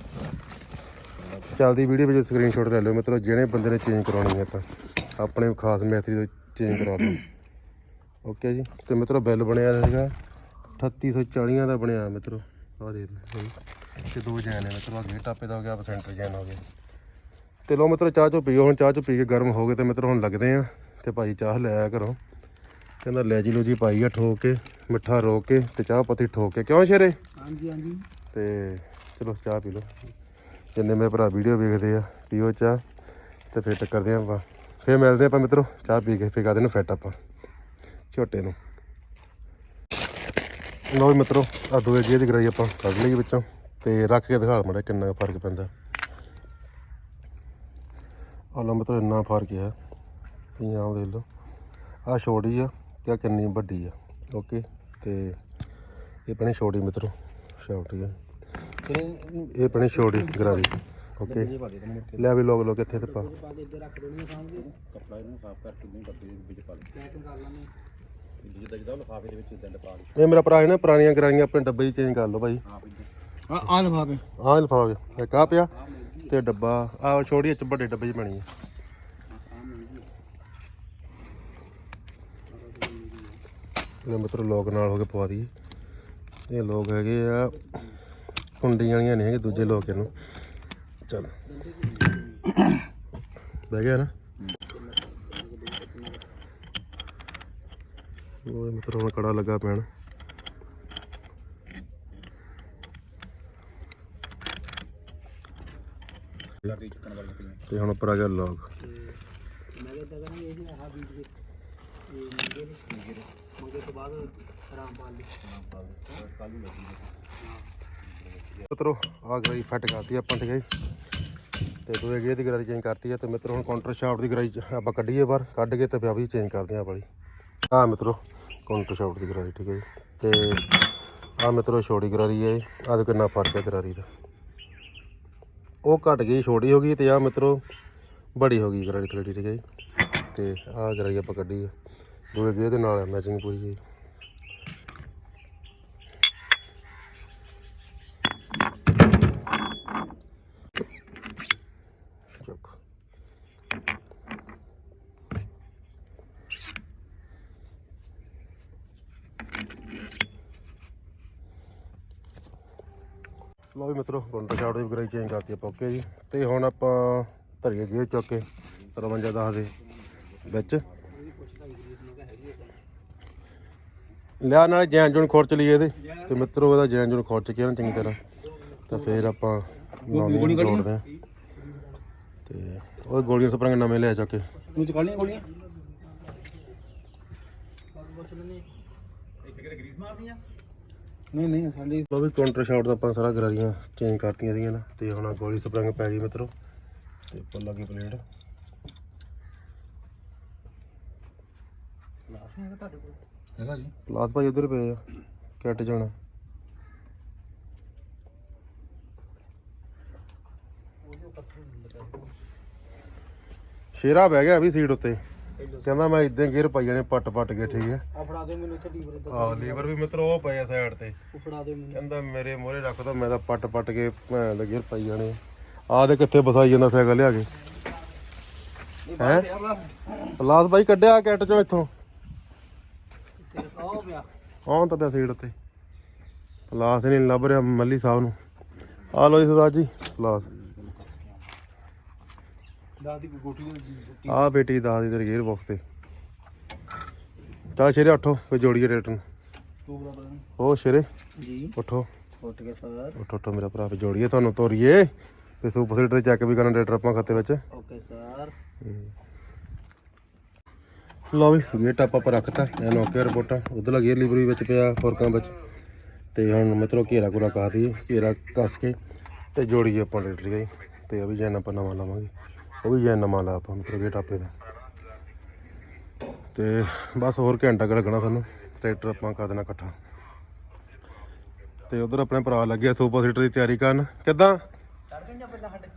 ਚੱਲਦੀ ਵੀਡੀਓ ਵਿੱਚ ਸਕਰੀਨਸ਼ਾਟ ਲੈ ਲਿਓ ਮਤਲਬ ਜਿਹੜੇ ਬੰਦੇ ਨੇ ਚੇਂਜ ਕਰਾਉਣੀ ਹੈ ਤਾਂ ਆਪਣੇ ਖਾਸ ਮੈਥਰੀ ਤੋਂ ਚੇਂਜ ਕਰਾ ਲਓ ਓਕੇ ਜੀ, ਤੇ ਮਿੱਤਰੋ ਬਿੱਲ ਬਣਿਆ ਹੈਗਾ 3840 ਦਾ ਬਣਿਆ ਮਿੱਤਰੋ। ਆਹ ਦੇਖ ਜੀ। ਤੇ ਦੋ ਜੈਨ ਨੇ ਮਿੱਤਰੋ ਆ ਗੇਟ ਟਾਪੇ ਦਾ ਹੋ ਗਿਆ ਸੈਂਟਰ ਜੈਨ ਹੋ ਗਿਆ ਤੇ ਲੋ ਮਿੱਤਰੋ, ਚਾਹ ਚੋ ਪੀਓ, ਹੁਣ ਚਾਹ ਚੋ ਪੀ ਕੇ ਗਰਮ ਹੋ ਗਏ ਤੇ ਮਿੱਤਰੋ ਹੁਣ ਲੱਗਦੇ ਆ ਤੇ ਭਾਈ ਚਾਹ ਲੈ ਆਇਆ ਘਰੋਂ ਕਹਿੰਦਾ ਲੈ ਜੀ ਲੋ ਜੀ ਪਾਈ ਆ ਠੋਕ ਕੇ ਮਿੱਠਾ ਰੋਕ ਕੇ ਤੇ ਚਾਹ ਪੱਤੀ ਠੋਕ ਕੇ। ਕਿਉਂ ਸ਼ੇਰੇ? ਹਾਂਜੀ ਹਾਂਜੀ। ਤੇ ਚਲੋ ਚਾਹ ਪੀ ਲਓ। ਜਿੰਨੇ ਮੇਰੇ ਭਰਾ ਵੀਡੀਓ ਵੇਖਦੇ ਆ ਪੀਓ ਚਾਹ ਤੇ ਫਿਰ ਟੱਕਰਦੇ ਆ ਆਪਾਂ। ਫਿਰ ਮਿਲਦੇ ਆਪਾਂ ਮਿੱਤਰੋ ਚਾਹ ਪੀ ਕੇ ਫਿਰ ਕਰਦੇ ਨੂੰ ਫਿੱਟ ਆਪਾਂ। ਝੋਟੇ ਨੂੰ। ਲਓ ਵੀ ਮਿੱਤਰੋ ਆ ਦੋਏ ਗੇਅਰ ਦੀ ਗਰਾਈ ਆਪਾਂ ਕੱਢ ਲਈ ਵਿੱਚੋਂ ਤੇ ਰੱਖ ਕੇ ਦਿਖਾ ਮੜਾ ਕਿੰਨਾ ਫ਼ਰਕ ਪੈਂਦਾ। ਆ ਲਓ ਮਿੱਤਰੋ ਇੰਨਾ ਫ਼ਰਕ ਆ। ਤੁਸੀਂ ਆਹ ਦੇਖ ਲਓ। ਆ ਛੋਟੀ ਆ। ਆ ਕਿੰਨੀ ਵੱਡੀ ਆ। ਓਕੇ ਤੇ ਇਹ ਬਣੀ ਛੋਟੀ ਮਿੱਤਰੋ ਛੋਟੀ ਆ। ਇਹ ਬਣੀ ਛੋਟੀ ਗਰਾਰੀ ਓਕੇ। ਲੈ ਵੀ ਲੋਕ ਲੋਕ ਇੱਥੇ ਤੇ ਪਾ। ਲਾਂਗੇ ਇਹ ਮੇਰਾ ਭਰਾ ਹੈ ਨਾ ਪੁਰਾਣੀਆਂ ਗਰਾਰੀਆਂ ਆਪਣੇ ਡੱਬੇ 'ਚ ਚੇਂਜ ਕਰ ਲਓ ਭਾਈ। ਆ ਲਿਫਾਫੇ। ਆਹ ਲਿਫਾਫੇ ਇੱਕ ਆ ਪਿਆ? ਤੇ ਡੱਬਾ ਆ ਛੋਟੀ ਚ ਵੱਡੇ ਡੱਬੇ 'ਚ ਬਣੀ ਹੈ ਲੈ ਮਿੱਤਰ ਲੋਕ ਨਾਲ ਹੋ ਕੇ ਪਵਾ ਦਈਏ। ਇਹ ਲੋਕ ਹੈਗੇ ਆ, ਕੁੰਡੀਆਂ ਵਾਲੀਆਂ ਨਹੀਂ ਹੈਗੇ, ਦੂਜੇ ਲੋਕ ਇਹਨੂੰ। ਚੱਲ। ਬਹਿ ਗਿਆ ਨਾ। ਉਹ ਮਿੱਤਰ, ਹੁਣ ਕੜਾ ਲੱਗਾ ਪੈਣ। ਤੇ ਹੁਣ ਉੱਪਰ ਆ ਗਿਆ ਲੋਕ। ਮੈਂ ਕਿਹਾ ਕਰਾਂਗੇ, ਇਹ ਆਹ ਬੀਜ ਦੇ। ਇਹ ਮੰਗੇ ਤੋਂ ਬਾਅਦ ਆਰਾਮ ਪਾ ਲਈ ਆਰਾਮ ਕੱਲ ਨੂੰ ਲੱਗੀ ਮਿੱਤਰੋ ਆ ਗਰਾਈ ਫਿੱਟ ਕਰਤੀ ਆਪਾਂ ਠੀਕ ਹੈ ਜੀ ਤੇ ਦੋਏ ਗੇਅਰ ਦੀ ਗਰਾਈ ਚੇਂਜ ਕਰਤੀ ਹੈ ਤੇ ਮਿੱਤਰੋ, ਹੁਣ ਕਾਊਂਟਰ ਸ਼ਾਫਟ ਦੀ ਗਰਾਈ ਆਪਾਂ ਕੱਢੀਏ ਬਾਹਰ, ਕੱਢ ਕੇ ਤੇ ਫਿਰ ਵੀ ਚੇਂਜ ਕਰਦੇ ਆ ਵਾਲੀ ਆ ਮਿੱਤਰੋ ਕਾਊਂਟਰ ਸ਼ਾਫਟ ਦੀ ਗਰਾਰੀ ਠੀਕ ਹੈ ਜੀ। ਤੇ ਆ ਮਿੱਤਰੋ, ਛੋਟੀ ਗਰਾਰੀ ਹੈ ਆ ਦੇ ਕਿੰਨਾ ਫ਼ਰਕ ਹੈ ਗਰਾਰੀ ਦਾ। ਉਹ ਘਟ ਗਈ, ਛੋਟੀ ਹੋ ਗਈ ਤੇ ਆ ਮਿੱਤਰੋ, ਬੜੀ ਹੋ ਗਈ ਗਰਾਰੀ ਥੋੜੀ ਠੀਕ ਹੈ ਜੀ। ਤੇ ਆ ਗਰਾਰੀ ਆਪਾਂ ਕੱਢੀ ਹੈ ਦੋਏ ਗੇਅਰ ਦੇ ਨਾਲ ਮੈਚਿੰਗ ਪੂਰੀ ਹੈ ਚੁੱਕ। ਲਓ ਵੀ ਮਿੱਤਰੋ ਕਾਊਂਟਰ ਸ਼ਾਟ ਦੀ ਗਰਾਈ ਚੇਂਜ ਕਰਤੀ ਆਪਾਂ ਓਕੇ ਜੀ। ਤੇ ਹੁਣ ਆਪਾਂ ਧਰੀਏ ਗੇਅਰ ਚੁੱਕ ਕੇ 53 10 ਦੇ ਵਿੱਚ। ਲਿਆ ਨਾਲੇ ਜੈਨ ਜੂਨ ਖੋਰਚ ਲਈਏ ਇਹਦੇ। ਤੇ ਮਿੱਤਰੋ ਇਹਦਾ ਜੈਨ ਜੂਨ ਖੋਰਚ ਕੇ ਨਾ ਚੰਗੀ ਤਰ੍ਹਾਂ। ਤਾਂ ਫਿਰ ਆਪਾਂ ਲਾਉਂਦੇ ਜੋੜਦੇ ਆ। ਤੇ ਉਹ ਗੋਲੀਆਂ ਸਪਰਿੰਗ ਨਵੇਂ ਲਿਆ ਚੁੱਕ ਕੇ। ਤੂੰ ਚ ਕਾਲੀਆਂ ਗੋਲੀਆਂ? ਨਹੀਂ ਨਹੀਂ ਸਾਡੇ ਲੋ ਵੀ ਕਾਊਂਟਰ ਸ਼ਾਟ ਦਾ ਆਪਾਂ ਸਾਰਾ ਗਰਾਰੀਆਂ ਚੇਂਜ ਕਰਤੀਆਂ ਸੀਗੀਆਂ ਨਾ। ਤੇ ਹੁਣ ਗੋਲੀ ਸਪਰਿੰਗ ਪੈ ਗਈ ਮਿੱਤਰੋ। ਤੇ ਉੱਪਰ ਲੱਗੀ ਪਲੇਟ। ਹੈਗਾ ਜੀ। ਪਲਾਸ ਭਾਈ ਉਧਰ ਪਏ ਆ ਕੱਟ ਜਾਣਾ। ਸ਼ੇਰਾ ਬਹਿ ਗਿਆ ਵੀ ਸੀਟ ਉੱਤੇ। ਕਹਿੰਦਾ ਮੈਂ ਇਦਾਂ ਗੇਅਰ ਪਾਈ ਜਾਣੇ ਪੱਟ ਪੱਟ ਕੇ ਠੀਕ ਹੈ। ਆ ਫੜਾ ਦੇ ਮੈਨੂੰ ਇੱਥੇ ਲੀਵਰ ਤੋਂ ਆ ਲੀਵਰ ਵੀ ਮਿੱਤਰੋ ਉਹ ਪਏ ਆ ਸਾਈਡ ਤੇ। ਉਹ ਫੜਾ ਦੇ ਮੈਨੂੰ। ਕਹਿੰਦਾ ਮੇਰੇ ਮੋਹਰੇ ਰੱਖ ਦੋ ਮੈਂ ਤਾਂ ਪੱਟ ਪੱਟ ਕੇ ਭੈਣ ਦਾ ਗੇਅਰ ਪਾਈ ਜਾਣੇ। ਆ ਦੇ ਕਿੱਥੇ ਫਸਾਈ ਜਾਂਦਾ ਸਾਈਕਲ ਲਿਆ ਕੇ। ਹੈ? ਪਲਾਸ ਬਾਈ ਕੱਢਿਆ ਕੈਟ ਚੋਂ ਇੱਥੋਂ। ਪਿਆ ਆਉਂ ਤਾਂ ਪਿਆ ਸੀਟ ਉੱਤੇ। ਪਲਾਸ ਨਹੀਂ ਲੱਭ ਰਿਹਾ ਮੱਲੀ ਸਾਹਿਬ ਨੂੰ। ਆ ਲੋ ਜੀ ਸਰਦਾਰ ਜੀ ਪਲਾਸ। ਦਾਦੀ ਕੋ ਗੋਟੀ ਦੀ ਆ ਬੇਟੀ ਦਾ ਦੀ ਤੇਰੇ ਗੇਅਰ ਬਾਕਸ ਤੇ। ਤਾਂ ਸ਼ੇਰੇ ਉੱਠੋ ਫੇ ਜੋੜੀਏ ਰੇਟ ਨੂੰ। ਤੂੰ ਉਹ ਸ਼ੇਰੇ? ਜੀ। ਉੱਠੋ। ਉੱਠ ਕੇ ਸਰ ਉੱਠੋ ਉੱਠੋ ਮੇਰਾ ਭਰਾ ਫੇ ਜੋੜੀਏ ਤੁਹਾਨੂੰ ਤੋਰੀਏ। ਤੇ ਸੁਪਰ ਸੀਟਰ ਤੇ ਚੈੱਕ ਵੀ ਕਰਨ ਰੇਟਰ ਆਪਾਂ ਖਾਤੇ ਵਿੱਚ। Okay sir. ਲਓ ਵੀ ਟਾਪ ਆਪਾਂ ਰੱਖਤਾ ਇਹ ਨੋਕਿਆ ਰਿਪੋਰਟਾਂ। ਉਧਰਲਾ ਗੇਅਰ ਲੀਵਰ ਵੀ ਵਿੱਚ ਪਿਆ ਫੋਰਕਾਂ ਵਿੱਚ। ਤੇ ਹੁਣ ਮਿੱਤਰੋ ਘੇਰਾ ਘੂਰਾ ਕਾ ਦਈਏ ਘੇਰਾ ਕੱਸ ਕੇ ਤੇ ਜੋੜੀਏ ਆਪਾਂ ਰੇਟਰ ਗਈ ਤੇ ਉਹ ਵੀ ਜੈਨ ਆਪਾਂ ਨਵਾਂ ਲਾਵਾਂਗੇ। ਉਹ ਵੀ ਜੈਨ ਨਵਾਂ ਲਾ ਆਪਾਂ ਮਿੱਤਰੋ ਗੇਅਰ ਟਾਪੇ ਦਾ। ਤੇ ਬਸ ਹੋਰ ਘੰਟਾ ਕੁ ਲੱਗਣਾ ਸਾਨੂੰ ਟਰੈਕਟਰ ਆਪਾਂ ਕਰ ਦੇਣਾ ਇਕੱਠਾ। ਤੇ ਉਧਰ ਆਪਣੇ ਭਰਾ ਲੱਗਿਆ ਸੁਪਰ ਸੀਟਰ ਦੀ ਤਿਆਰੀ ਕਰਨ। ਕਿੱਦਾਂ?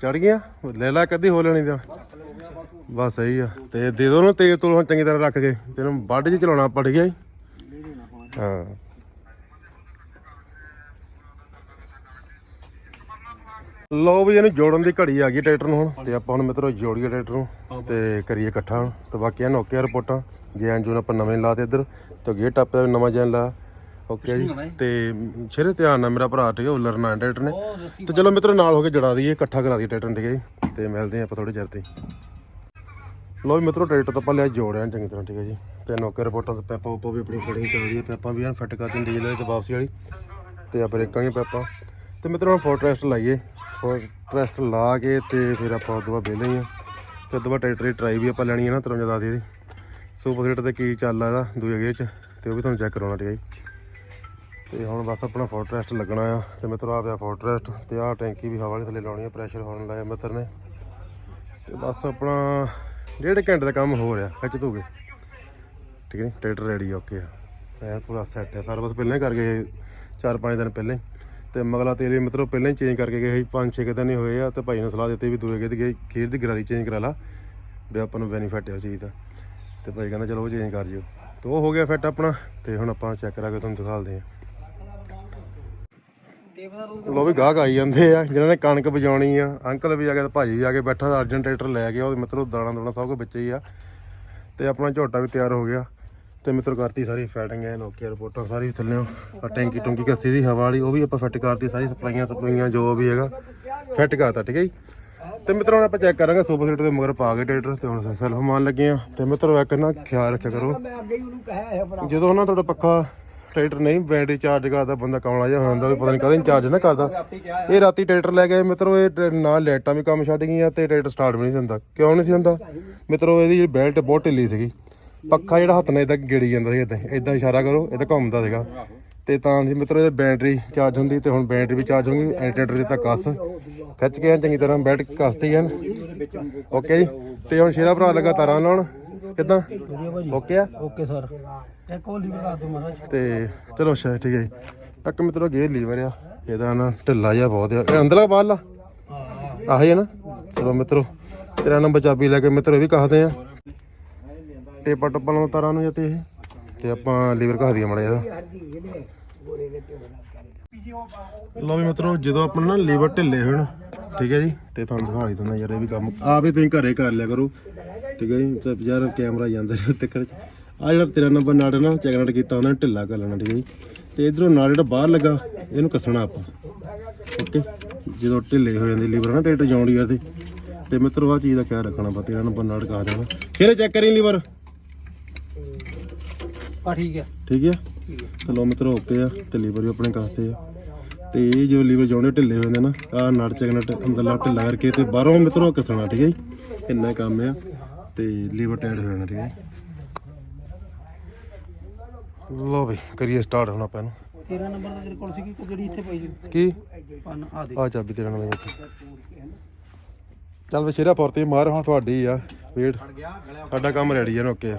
ਚੜ ਗਿਆ ਲੈ ਲੈ ਕਦੀ ਹੋ ਲੈਣੀ ਤਾਂ। ਬਸ ਸਹੀ ਆ। ਤੇ ਦੇ ਦੋ ਨਾ ਤੇਲ ਤੂਲ ਹੁਣ ਚੰਗੀ ਤਰ੍ਹਾਂ ਰੱਖ ਕੇ। ਤੈਨੂੰ ਵੱਢ ਜੀ ਚਲਾਉਣਾ ਪੜ ਗਿਆ। ਹਾਂ। ਲਓ ਵੀ ਇਹਨੂੰ ਜੋੜਨ ਦੀ ਘੜੀ ਆ ਗਈ ਟਰੈਕਟਰ ਨੂੰ ਹੁਣ। ਤੇ ਆਪਾਂ ਹੁਣ ਮਿੱਤਰੋ ਜੋੜੀਏ ਟਰੈਕਟਰ ਨੂੰ ਤੇ ਕਰੀਏ ਇਕੱਠਾ। ਹੁਣ ਤੇ ਬਾਕੀ ਇਹਨਾਂ ਓਕੇ ਰਿਪੋਰਟਾਂ। ਜੈਨ ਜੂਨ ਆਪਾਂ ਨਵੇਂ ਲਾਤੇ ਇੱਧਰ। ਤੇ ਗੇਟ ਟੱਪ ਦਾ ਨਵਾਂ ਜੈਨ ਲਾ। ਓਕੇ ਜੀ। ਤੇ ਸ਼ੇਰੇ ਧਿਆਨ ਨਾਲ ਮੇਰਾ ਭਰਾ ਠੀਕ ਹੈ ਉਲਰ ਨਾ। ਟਰੈਕਟਰ ਨੇ ਤੇ ਚਲੋ ਮਿੱਤਰੋ ਨਾਲ ਹੋ ਕੇ ਜੜਾ ਦਈਏ ਇਕੱਠਾ ਕਰਾ ਦਈਏ ਟਰੈਕਟਰ ਠੀਕ ਹੈ ਜੀ। ਤੇ ਮਿਲਦੇ ਆਪਾਂ ਥੋੜੇ ਚਿਰ ਤੇ। ਲਓ ਵੀ ਮਿੱਤਰੋ, ਟਰੈਕਟਰ ਤਾਂ ਆਪਾਂ ਲਿਆ ਜੋੜਿਆ ਚੰਗੀ ਤਰ੍ਹਾਂ, ਠੀਕ ਹੈ ਜੀ। ਤੇ ਨੌਕਰ ਰਿਪੋਰਟਾਂ ਤੇ ਪੈਪਾਂ ਉੱਪਰ ਵੀ ਆਪਣੀ ਫੋਟਿੰਗ ਚੱਲਦੀ ਹੈ, ਪੈਪਾਂ ਵੀ ਹਨ, ਫਿੱਟ ਕਰ ਦਿੰਦੇ ਡੀਜ਼ਲ ਵਾਲੀ ਤੇ ਵਾਪਸੀ ਵਾਲੀ। ਤੇ ਆ ਬ੍ਰੇਕਾਂ ਦੀਆਂ ਪੈਪਾਂ। ਤੇ ਮਿੱਤਰੋ, ਹੁਣ ਫੋਰਟਰੈਸਟ ਲਾਈਏ। ਫੋਰਟਰੈਸਟ ਲਾ ਕੇ ਤੇ ਫਿਰ ਆਪਾਂ ਉਦੋਂ ਬਾਅਦ ਵਿਹਲੇ ਹਾਂ ਤੇ ਉਦੋਂ ਬਾਅਦ ਟਰੈਕਟਰ ਦੀ ਟਰਾਈ ਵੀ ਆਪਾਂ ਲੈਣੀ ਹੈ ਨਾ 53 ਦਾ ਦੀ ਸੁਪਰ ਸੀਟ ਤੇ ਕੀ ਚੱਲਦਾ ਇਹਦਾ, ਦੂਜੇ ਗੇਅਰ 'ਚ। ਤੇ ਉਹ ਵੀ ਤੁਹਾਨੂੰ ਚੈੱਕ ਕਰਾਉਣਾ, ਠੀਕ ਹੈ ਜੀ। ਤੇ ਹੁਣ ਬਸ ਆਪਣਾ ਫੋਰਟਰੈਸਟ ਲੱਗਣਾ ਆ। ਤੇ ਮਿੱਤਰੋ ਆ ਪਿਆ ਫੋਰਟਰੈਸਟ ਤੇ ਆਹ ਟੈਂਕੀ ਵੀ ਹਵਾ ਵਾਲੀ ਥੱਲੇ ਲਾਉਣੀ ਆ ਪ੍ਰੈਸ਼ਰ ਹਾਰਨ ਲਾਇਆ ਮਿੱਤਰ ਨੇ। ਤੇ ਬਸ ਆਪਣਾ ਡੇਢ ਘੰਟੇ ਦਾ ਕੰਮ ਹੋ ਰਿਹਾ ਖਿੱਚ ਧੂਗੇ ਠੀਕ ਹੈ ਨੀ? ਟਰੈਕਟਰ ਰੈਡੀ ਓਕੇ ਆ। ਐਨ ਪੂਰਾ ਸੈੱਟ ਹੈ ਸਰਵਿਸ ਪਹਿਲਾਂ ਹੀ ਕਰ ਗਏ 4-5 ਦਿਨ ਪਹਿਲਾਂ ਹੀ। ਤੇ ਮਗਲਾ ਤੇਰੇ ਵੀ ਮਿੱਤਰੋ ਪਹਿਲਾਂ ਹੀ ਚੇਂਜ ਕਰਕੇ ਗਏ ਸੀ 5-6 ਦਿਨ ਹੀ ਹੋਏ ਆ, ਤੇ ਭਾਈ ਨੇ ਸਲਾਹ ਦਿੱਤੀ ਵੀ ਦੂਏ ਗਏ ਦੀ ਖੀਰ ਦੀ ਗਰਾਰੀ ਚੇਂਜ ਕਰਾ ਲਾ, ਵੀ ਆਪਾਂ ਨੂੰ ਬੈਨੀਫਿਟ ਹੈ ਉਹ ਚੀਜ਼ ਦਾ। ਤੇ ਭਾਈ ਕਹਿੰਦਾ, ਚਲੋ ਉਹ ਚੇਂਜ ਕਰ ਜਿਓ। ਤੇ ਉਹ ਹੋ ਗਿਆ ਫਿੱਟ ਆਪਣਾ, ਤੇ ਹੁਣ ਆਪਾਂ ਚੈੱਕ ਕਰਾ ਕੇ ਤੁਹਾਨੂੰ ਦਿਖਾਲਦੇ ਆ। ਲੋ ਵੀ ਗਾਹਕ ਆਈ ਜਾਂਦੇ ਆ ਜਿਨ੍ਹਾਂ ਨੇ ਕਣਕ ਵਜਾਉਣੀ ਆ, ਅੰਕਲ ਵੀ ਆ ਗਿਆ ਤੇ ਭਾਜੀ ਵੀ ਆ ਕੇ ਬੈਠਾ, ਅਰਜਨ ਟਰੈਕਟਰ ਲੈ ਗਿਆ ਉਹ ਮਿੱਤਰੋ ਦਾਣਾ ਦੋਣਾ ਸਭ ਕੁਝ ਵਿੱਚ ਹੀ ਆ। ਤੇ ਆਪਣਾ ਝੋਟਾ ਵੀ ਤਿਆਰ ਹੋ ਗਿਆ। ਤੇ ਮਿੱਤਰ ਕਰਤੀ ਸਾਰੀ ਫੈਟਿੰਗ ਐ ਨੋਕੀਆ ਰਿਪੋਰਟਾਂ ਸਾਰੀ ਥੱਲੇੋਂ ਆ। ਟੈਂਕੀ ਟੁੰਕੀ ਕੱਸੀ ਦੀ ਹਵਾ ਵਾਲੀ, ਉਹ ਵੀ ਆਪਾਂ ਫਿੱਟ ਕਰਤੀ, ਸਾਰੀ ਸਪਲਾਈਆਂ ਸਪਲਾਈਆਂ ਜੋ ਵੀ ਹੈਗਾ, ਫਿੱਟ ਕਰਤਾ, ਠੀਕ ਹੈ ਜੀ। ਤੇ ਮਿੱਤਰੋ ਹੁਣ ਆਪਾਂ ਚੈੱਕ ਕਰਾਂਗੇ ਸੁਪਰ ਸੀਟਰ ਦੇ ਮਗਰ ਪਾ ਕੇ ਟਰੈਕਟਰ, ਤੇ ਹੁਣ ਸੈਲਫ ਮਾਨ ਲੱਗੇ ਆ। ਤੇ ਮਿੱਤਰੋ ਇੱਕ ਨਾ ਖਿਆਲ ਰੱਖਿਆ ਕਰੋ, ਜਦੋਂ ਨਾ ਤੁਹਾਡਾ ਪੱਖਾ ਟਰੈਕਟਰ ਨਹੀਂ, ਬੈਟਰੀ ਚਾਰਜ ਕਰਦਾ, ਬੰਦਾ ਕਮਲਾ ਜਿਹਾ ਹੋ ਜਾਂਦਾ ਵੀ ਪਤਾ ਨਹੀਂ ਕਦੇ ਚਾਰਜ ਨਾ ਕਰਦਾ। ਇਹ ਰਾਤੀ ਟਰੈਕਟਰ ਲੈ ਗਏ, ਮਿੱਤਰੋ, ਇਹ ਟ- ਨਾਲ ਲਾਈਟਾਂ ਵੀ ਕੰਮ ਛੱਡ ਗਈਆਂ ਤੇ ਟਰੈਕਟਰ ਸਟਾਰਟ ਵੀ ਨਹੀਂ ਸੀ ਹੁੰਦਾ। ਕਿਉਂ ਨਹੀਂ ਸੀ ਹੁੰਦਾ? ਮਿੱਤਰੋ, ਇਹਦੀ ਜਿਹੜੀ ਬੈਲਟ ਬਹੁਤ ਢਿੱਲੀ ਸੀਗੀ। ਪੱਖਾ ਜਿਹੜਾ ਹੱਥ ਨਾਲ ਇਦਾਂ ਗੇੜੀ ਜਾਂਦਾ ਸੀ ਇਦਾਂ ਇਦਾਂ ਇਸ਼ਾਰਾ ਕਰੋ, ਇਹ ਤਾਂ ਘੁੰਮਦਾ ਸੀਗਾ। ਤੇ ਤਾਂ ਸੀ ਮਿੱਤਰੋ ਇਹ ਬੈਟਰੀ ਚਾਰਜ ਹੁੰਦੀ ਤੇ ਹੁਣ ਬੈਟਰੀ ਵੀ ਚਾਰਜ ਹੋਊਗੀ ਐਲਟਰਨੇਟਰ ਦਿੱਤਾ ਕੱਸ। ਖਿੱਚ ਕੇ ਐਨ ਚੰਗੀ ਤਰ੍ਹਾਂ ਬੈਲਟ ਕੱਸਤੀ ਐਨ। ਓਕੇ ਜੀ, ਤੇ ਹੁਣ ਸ਼ੇਰਾ ਭਰਾ ਲੱਗਾ ਤਾਰਾਂ ਲਾਉਣ ਕਿਦਾਂ? ਵਧੀਆ ਭਾਜੀ। ਓਕੇ ਆ? Okay sir. ਇੱਕ ਹੋਰ ਲੀਵਰ ਕਰ ਦਿਓ ਮਹਾਰਾਜ। ਤੇ ਚਲੋ ਅੱਛਾ ਠੀਕ ਹੈ ਜੀ। ਇੱਕ ਮਿੱਤਰੋ ਗੇਅਰ ਲੀਵਰ ਆ। ਇਹਦਾ ਨਾ ਢਿੱਲਾ ਜਿਹਾ ਬਹੁਤ ਆ। ਇਹ ਅੰਦਰਲਾ ਬਾਹਰਲਾ ਹਾਂ ਆਹੀ ਹੈ ਨਾ। ਚਲੋ ਮਿੱਤਰੋ ਤੇਰਾ ਨੰਬਰ ਚਾਬੀ ਲੈ ਕੇ ਮਿੱਤਰੋ ਵੀ ਕਹਦੇ ਆ। ਟੇਪਾ ਟੱਪਾ ਲਾਉਂ ਤਾਰਾਂ ਨੂੰ ਜਾਂ ਤੇ ਇਹ? ਤੇ ਆਪਾਂ ਲੀਵਰ ਕਹਾ ਦਈਏ ਮੜਾ ਇਹਦਾ ਲਓ ਵੀ ਮਿੱਤਰੋ ਜਦੋਂ ਆਪਣਾ ਨਾ ਲੀਵਰ ਢਿੱਲੇ ਹੋਣ ਠੀਕ ਹੈ ਜੀ। ਤੇ ਤੁਹਾਨੂੰ ਦਿਖਾ ਹੀ ਦਿੰਦਾ ਯਾਰ ਇਹ ਵੀ ਕੰਮ ਆ ਵੀ ਤੁਸੀਂ ਘਰੇ ਕਰ ਲਿਆ ਕਰੋ। ਠੀਕ ਹੈ ਜੀ ਤੇ ਯਾਰ ਕੈਮਰਾ ਜਾਂਦਾ ਰਿਹਾ ਤੇ ਕਰ ਆ ਜਿਹੜਾ ਤੇਰਾ ਨੰਬਰ ਨਾੜ ਨਾ ਚੈਕਨਟ ਕੀਤਾ ਉਹਨਾਂ ਨੇ ਢਿੱਲਾ ਕਰ ਲੈਣਾ ਠੀਕ ਹੈ ਜੀ। ਤੇ ਇਧਰੋਂ ਨਾੜ ਜਿਹੜਾ ਬਾਹਰ ਲੱਗਾ ਇਹਨੂੰ ਕੱਸਣਾ ਆਪਾਂ। ਓਕੇ? ਜਦੋਂ ਢਿੱਲੇ ਹੋ ਜਾਂਦੇ ਲੀਵਰ ਨਾ ਟੇਟ ਜਾਉਂਦੀ ਆ ਤੇ। ਤੇ ਮਿੱਤਰੋ ਆ ਚੀਜ਼ ਦਾ ਖਿਆਲ ਰੱਖਣਾ ਬਾ ਤੇਰਾ ਨੰਬਰ ਨਾੜ ਕਾ ਦੇਣਾ। ਫਿਰ ਚੈੱਕ ਕਰੀ ਲੀਵਰ? ਆ ਠੀਕ ਹੈ। ਠੀਕ ਹੈ? ਚਲੋ ਮਿੱਤਰੋ ਓਕੇ ਆ ਤੇ ਲੀਵਰ ਵੀ ਆਪਣੇ ਕਾਸਤੇ ਆ। ਤੇ ਇਹ ਜੋ ਲੀਵਰ ਜਾਉਣੇ ਢਿੱਲੇ ਹੋ ਜਾਂਦੇ ਨਾ ਆ ਨੜ ਚੈਕਨਟ ਅੰਦਰਲਾ ਢਿੱਲਾ ਕਰਕੇ ਤੇ ਬਾਹਰੋਂ ਮਿੱਤਰੋ ਕੱਸਣਾ ਠੀਕ ਹੈ ਜੀ? ਇੰਨਾ ਕੰਮ ਆ। ਤੇ ਲੀਵਰ ਟਾਈਟ ਹੋ ਜਾਣਾ ਠੀਕ ਹੈ ਲੋ ਬਈ ਕਰੀਏ ਸਟਾਰਟ ਹੁਣ ਆਪਾਂ ਨੂੰ ਤੇਰਾ ਨੰਬਰ ਤਾਂ ਤੇਰੇ ਕੋਲ ਸੀਗੀ ਕੋਈ ਜਿਹੜੀ ਇੱਥੇ ਪਈ ਜੀ ਕੀ? ਪੰਨ ਆ ਦੇ। ਆ ਚਾਬੀ ਤੇਰਾ ਵਿੱਚ ਚੱਲ ਵੇ ਸ਼ੇਰਾ ਪੁਰਤੇ ਮਾਰ ਹੁਣ ਤੁਹਾਡੀ ਆ ਵੇਟ। ਸਾਡਾ ਕੰਮ ਰੈਡੀ ਆ ਆ।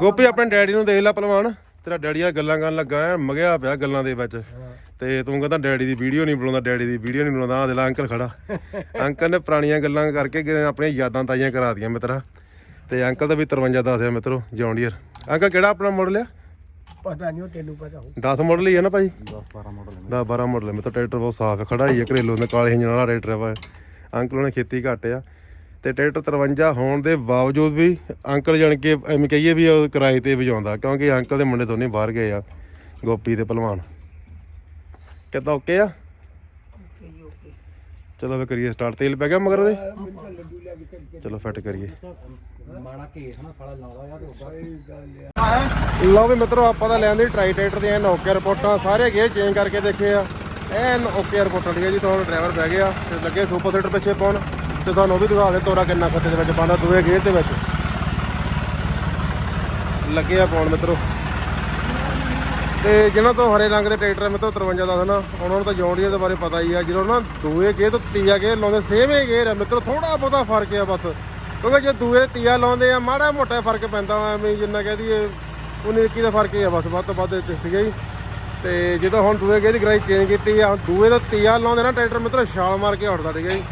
ਗੋਪੀ ਆਪਣੇ ਡੈਡੀ ਨੂੰ ਦੇਖ ਲੈ ਪਹਿਲਵਾਨ। ਤੇਰਾ ਡੈਡੀ ਆ ਗੱਲਾਂ ਕਰਨ ਲੱਗਾ ਐ ਮਗਿਆ ਪਿਆ ਗੱਲਾਂ ਦੇ ਵਿੱਚ। ਤੇ ਤੂੰ ਕਹਿੰਦਾ ਡੈਡੀ ਦੀ ਵੀਡੀਓ ਨਹੀਂ ਬਣਾਉਂਦਾ ਡੈਡੀ ਦੀ ਵੀਡੀਓ ਨਹੀਂ ਬਣਾਉਂਦਾ ਆ ਦੇ ਲਾ ਅੰਕਲ ਖੜਾ। ਅੰਕਲ ਨੇ ਪੁਰਾਣੀਆਂ ਗੱਲਾਂ ਕਰਕੇ ਆਪਣੀਆਂ ਯਾਦਾਂ ਤਾਜ਼ੀਆਂ ਕਰਾ ਦੀਆਂ ਮਿੱਤਰਾ। ਤੇ ਅੰਕਲ ਦਾ ਵੀ 53 ਦੱਸਿਆ ਮਿੱਤਰੋ ਜੌਂਡੀਅਰ ਅੰਕਲ ਕਿਹੜਾ ਆਪਣਾ ਮਾਡਲ ਆ? ਪਤਾ ਨਹੀਂ ਉਹ ਤੈਨੂੰ ਪਤਾ ਹੋ 10 ਮਾਡਲ ਹੀ ਆ ਨਾ ਭਾਈ? 10 12 ਮਾਡਲ 10 12 ਮਾਡਲ ਮੇ ਤਾਂ ਟਰੈਕਟਰ ਬਹੁਤ ਸਾਫ਼ ਹੈ ਖੜਾ ਹੀ ਹੈ ਘਰੇਲੂ ਦੇ ਕਾਲੇ ਇੰਜਣ ਵਾਲਾ ਟਰੈਕਟਰ ਹੈ ਅੰਕਲ ਨੇ ਖੇਤੀ ਘੱਟ ਆ। ਤੇ ਟਰੈਕਟਰ 53 ਹੋਣ ਦੇ ਬਾਵਜੂਦ ਵੀ ਅੰਕਲ ਜਾਣ ਕੇ ਐਵੇਂ ਕਹੀਏ ਵੀ ਉਹ ਕਿਰਾਏ ਤੇ ਵਜਾਉਂਦਾ ਕਿਉਂਕਿ ਅੰਕਲ ਦੇ ਮੁੰਡੇ ਦੋਨੇ ਬਾਹਰ ਗਏ ਆ ਗੋਪੀ ਤੇ ਪਹਿਲਵਾਨ। ਕਿੱਦਾਂ ਓਕੇ ਆ? ਓਕੇ ਓਕੇ ਚਲੋ ਫੇ ਕਰੀਏ ਸਟਾਰਟ ਤੇਲ ਪੈ ਗਿਆ ਮਗਰ ਉਹਦੇ ਚਲੋ ਫਿੱਟ ਕਰੀਏ। ਮਾੜਾ ਕੇਸ ਨਾ ਸਾਲਾ ਲਾਉਂਦਾ ਯਾਰ ਉਹ ਲਓ ਵੀ ਮਿੱਤਰੋ ਆਪਾਂ ਤਾਂ ਲੈਂਦੇ ਟਰਾਈ ਟਰੈਕਟਰ ਦੀਆਂ ਓਕੇ ਰਿਪੋਰਟਾਂ ਸਾਰੇ ਗੇਅਰ ਚੇਂਜ ਕਰਕੇ ਦੇਖੇ ਆ। ਐਨ ਓਕੇ ਰਿਪੋਰਟਾਂ ਠੀਕ ਹੈ ਜੀ ਤੁਹਾਨੂੰ ਡਰਾਈਵਰ ਬਹਿ ਗਿਆ ਤੇ ਲੱਗੇ ਸੁਪਰ ਸੀਟਰ ਪਿੱਛੇ ਪਾਉਣ। ਤੇ ਤੁਹਾਨੂੰ ਉਹ ਵੀ ਦਿਖਾ ਦੇ ਤੋਰਾ ਕਿੰਨਾ ਖੱਤੇ ਦੇ ਵਿੱਚ ਪਾਉਂਦਾ ਦੋਵੇਂ ਗੇਅਰ ਦੇ ਵਿੱਚ। ਲੱਗੇ ਆ ਪਾਉਣ ਮਿੱਤਰੋ। ਤੇ ਜਿਹਨਾਂ ਤੋਂ ਹਰੇ ਰੰਗ ਦੇ ਟਰੈਕਟਰ ਮੇਰੇ ਤੋਂ 53 ਦਾ ਨਾ ਉਹਨਾਂ ਨੂੰ ਤਾਂ ਜੌਂਡੀਆਂ ਦੇ ਬਾਰੇ ਪਤਾ ਹੀ ਆ ਜਦੋਂ ਨਾ ਦੂਏ ਗੇਅਰ ਤੋਂ ਤੀਆ ਗੇਅਰ ਲਾਉਂਦੇ ਸੇਮ ਹੀ ਗੇਅਰ ਆ ਮਿੱਤਰੋ ਥੋੜਾ ਬਹੁਤਾ ਫ਼ਰਕ ਆ ਬਸ। ਕਿਉਂਕਿ ਜੇ ਦੂਏ ਤੀਆ ਲਾਉਂਦੇ ਆ ਮਾੜਾ ਮੋਟਾ ਫ਼ਰਕ ਪੈਂਦਾ ਵਾ ਐਵੇਂ ਜਿੰਨਾ ਕਹਿ ਦਈਏ ਉਹਨੇ ਇੱਕੀ ਦਾ ਫ਼ਰਕ ਹੀ ਆ ਬਸ ਵੱਧ ਤੋਂ ਵੱਧ 'ਚ, ਠੀਕ ਹੈ ਜੀ। ਤੇ ਜਦੋਂ ਹੁਣ ਦੂਏ ਗੇਅਰ ਦੀ ਗਰਾਈ ਚੇਂਜ ਕੀਤੀ ਆ ਹੁਣ ਦੂਏ ਤੋਂ ਤੀਆ ਲਾਉਂਦੇ ਨਾ ਟਰੈਕਟਰ ਮਿੱਤਰੋ ਛਾਲ ਮਾਰ ਕੇ ਉੱਠਦਾ ਠੀਕ ਹੈ ਜੀ।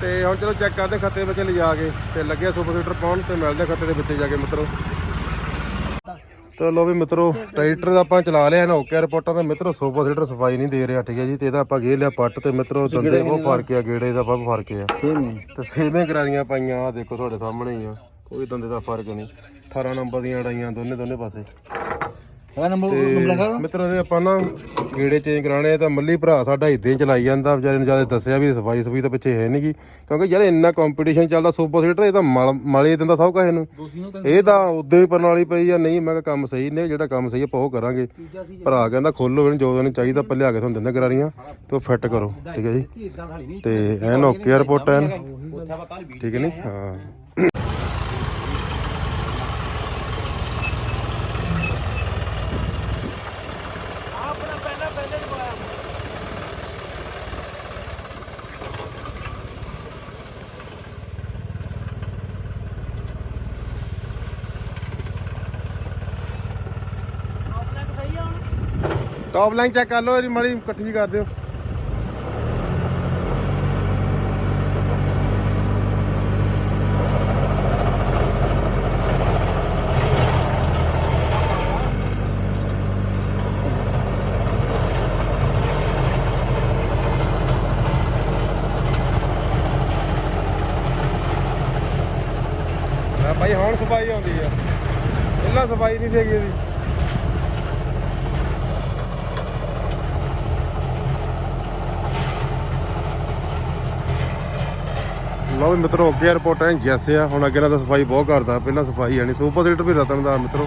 ਤੇ ਹੁਣ ਚਲੋ ਚੈੱਕ ਕਰਦੇ ਖੱਤੇ ਵਿੱਚ ਲਿਜਾ ਕੇ ਤੇ ਲੱਗਿਆ ਸੁਪਰ ਸੀਟਰ ਪਾਉਣ ਤੇ ਮਿਲਦੇ ਖੱਤੇ ਦੇ ਵਿੱਚ ਜਾ ਕੇ ਮਿੱਤਰੋ। ਤੇ ਲੋ ਵੀ ਮਿੱਤਰੋ ਟਰੈਕਟਰ ਦਾ ਆਪਾਂ ਚਲਾ ਲਿਆ ਨਾ ਓਕੇ ਰਿਪੋਰਟਾਂ ਦਾ। ਮਿੱਤਰੋ ਸੋਪਾ ਸੀਟਰ ਸਫ਼ਾਈ ਨਹੀਂ ਦੇ ਰਿਹਾ ਠੀਕ ਹੈ ਜੀ। ਤੇ ਇਹਦਾ ਆਪਾਂ ਗੇ ਲਿਆ ਪੱਟ ਤੇ ਮਿੱਤਰੋ ਦੰਦੇ ਉਹ ਫ਼ਰਕ ਆ ਗੇੜੇ ਦਾ ਬਹੁਤ ਫ਼ਰਕ ਆ। ਤੇ ਸੇਵੇਂ ਕਰਾਰੀਆਂ ਪਾਈਆਂ ਆ ਦੇਖੋ ਤੁਹਾਡੇ ਸਾਹਮਣੇ ਹੀ ਆ। ਕੋਈ ਦੰਦੇ ਦਾ ਫ਼ਰਕ ਨਹੀਂ। 18 ਨੰਬਰ ਦੀਆਂ ਅੜਾਈਆਂ ਦੋਨੇ ਦੋਨੇ ਪਾਸੇ। ਹੈਗਾ ਨੰਬਰ ਤੇ ਮਿੱਤਰੋ ਦੇ ਆਪਾਂ ਨਾ ਗੇੜੇ ਚੇਂਜ ਕਰਾਣੇ ਆ ਤਾਂ ਮੱਲੀ ਭਰਾ ਸਾਡਾ ਇਦਾਂ ਹੀ ਚਲਾਈ ਜਾਂਦਾ ਵਿਚਾਰੇ ਨੂੰ ਜ਼ਿਆਦਾ ਦੱਸਿਆ ਵੀ ਸਫ਼ਾਈ ਸਫ਼ਾਈ ਤਾਂ ਪਿੱਛੇ ਹੈ ਨਹੀਂਗੀ ਕਿਉਂਕਿ ਯਾਰ ਇੰਨਾ ਕੰਪੀਟੀਸ਼ਨ ਚੱਲਦਾ ਸੁਪਰ ਸੀਟਰ ਇਹ ਤਾਂ ਮਲ ਮਲੇ ਦਿੰਦਾ ਸਭ ਕਾਹੇ ਨੂੰ ਦੂਸਰੀ ਨੂੰ ਤਾਂ ਇਹ ਤਾਂ ਉਦੋਂ ਹੀ ਪ੍ਰਣਾਲੀ ਪਈ ਆ ਨਹੀਂ ਮੈਂ ਕਿਹਾ ਕੰਮ ਸਹੀ ਨੇ ਜਿਹੜਾ ਕੰਮ ਸਹੀ ਆਪਾਂ ਉਹ ਕਰਾਂਗੇ। ਤੀਜਾ ਸੀ ਭਰਾ ਕਹਿੰਦਾ ਖੋਲੋ ਇਹਨੂੰ ਜੋ ਇਹਨੂੰ ਚਾਹੀਦਾ ਆਪਾਂ ਲਿਆ ਕੇ ਤੁਹਾਨੂੰ ਦਿੰਦੇ ਕਰਾਰੀਆਂ ਤੇ ਉਹ ਫਿੱਟ ਕਰੋ ਠੀਕ ਹੈ ਜੀ। ਇਦਾਂ ਖਾਲੀ ਨਹੀਂ। ਤੇ ਐਨ ਓਕੇ ਰਿਪੋਰਟ ਐਨ ਉੱਥੇ ਆਪਾਂ ਕੱਲ ਵੀ ਠੀਕ ਹੈ ਨਹੀਂ ਹਾਂ ਆਪਣਾ ਪਹਿਲਾਂ ਪਹਿਲੇ ਚ ਪਾਇਆ ਆਪਣਾ ਸਹੀ ਆ ਹੁਣ ਟੌਪ ਲਾਈਨ ਚੈੱਕ ਕਰ ਲਓ ਇਹਦੀ, ਮਾੜੀ ਇਕੱਠੀ ਕਰ ਦਿਓ। ਭਾਈ, ਹੁਣ ਸਫ਼ਾਈ ਆਉਂਦੀ ਆ। ਪਹਿਲਾਂ ਸਫ਼ਾਈ ਨਹੀਂ ਸੀਗੀ ਇਹਦੀ। ਲਓ ਵੀ ਮਿੱਤਰੋ ਓਕੇ ਰਿਪੋਰਟ ਹੈ ਜੈਸ ਆ। ਹੁਣ ਅੱਗੇ ਨਾਲ ਤਾਂ ਸਫ਼ਾਈ ਬਹੁਤ ਕਰਦਾ। ਪਹਿਲਾਂ ਸਫ਼ਾਈ ਆਣੀ ਸੁਪਰ ਸੀਟਰ ਵੀ ਰਤਨਦਾਰ ਮਿੱਤਰੋ।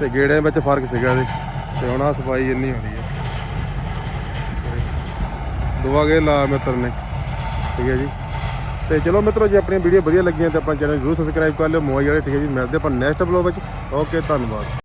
ਤੇ ਗੇੜਿਆਂ ਵਿੱਚ ਫ਼ਰਕ ਸੀਗਾ ਇਹਦੇ। ਤੇ ਹੁਣ ਆ ਸਫ਼ਾਈ ਇੰਨੀ ਹੁੰਦੀ ਹੈ। ਦੁਆ ਗੇ ਲਾ ਮਿੱਤਰ ਨੇ। ਠੀਕ ਹੈ ਜੀ। ਤੇ ਚਲੋ ਮਿੱਤਰੋ, ਜੇ ਆਪਣੀਆਂ ਵੀਡੀਓ ਵਧੀਆ ਲੱਗੀਆਂ ਤਾਂ ਆਪਾਂ ਚੈਨਲ ਜ਼ਰੂਰ ਸਬਸਕ੍ਰਾਈਬ ਕਰ ਲਿਓ। ਮੋਬਾਈਲ ਵਾਲੇ ਠੀਕ ਹੈ ਜੀ। ਮਿਲਦੇ ਆਪਾਂ ਨੈਕਸਟ ਬਲੌਗ ਵਿੱਚ। ਓਕੇ ਧੰਨਵਾਦ।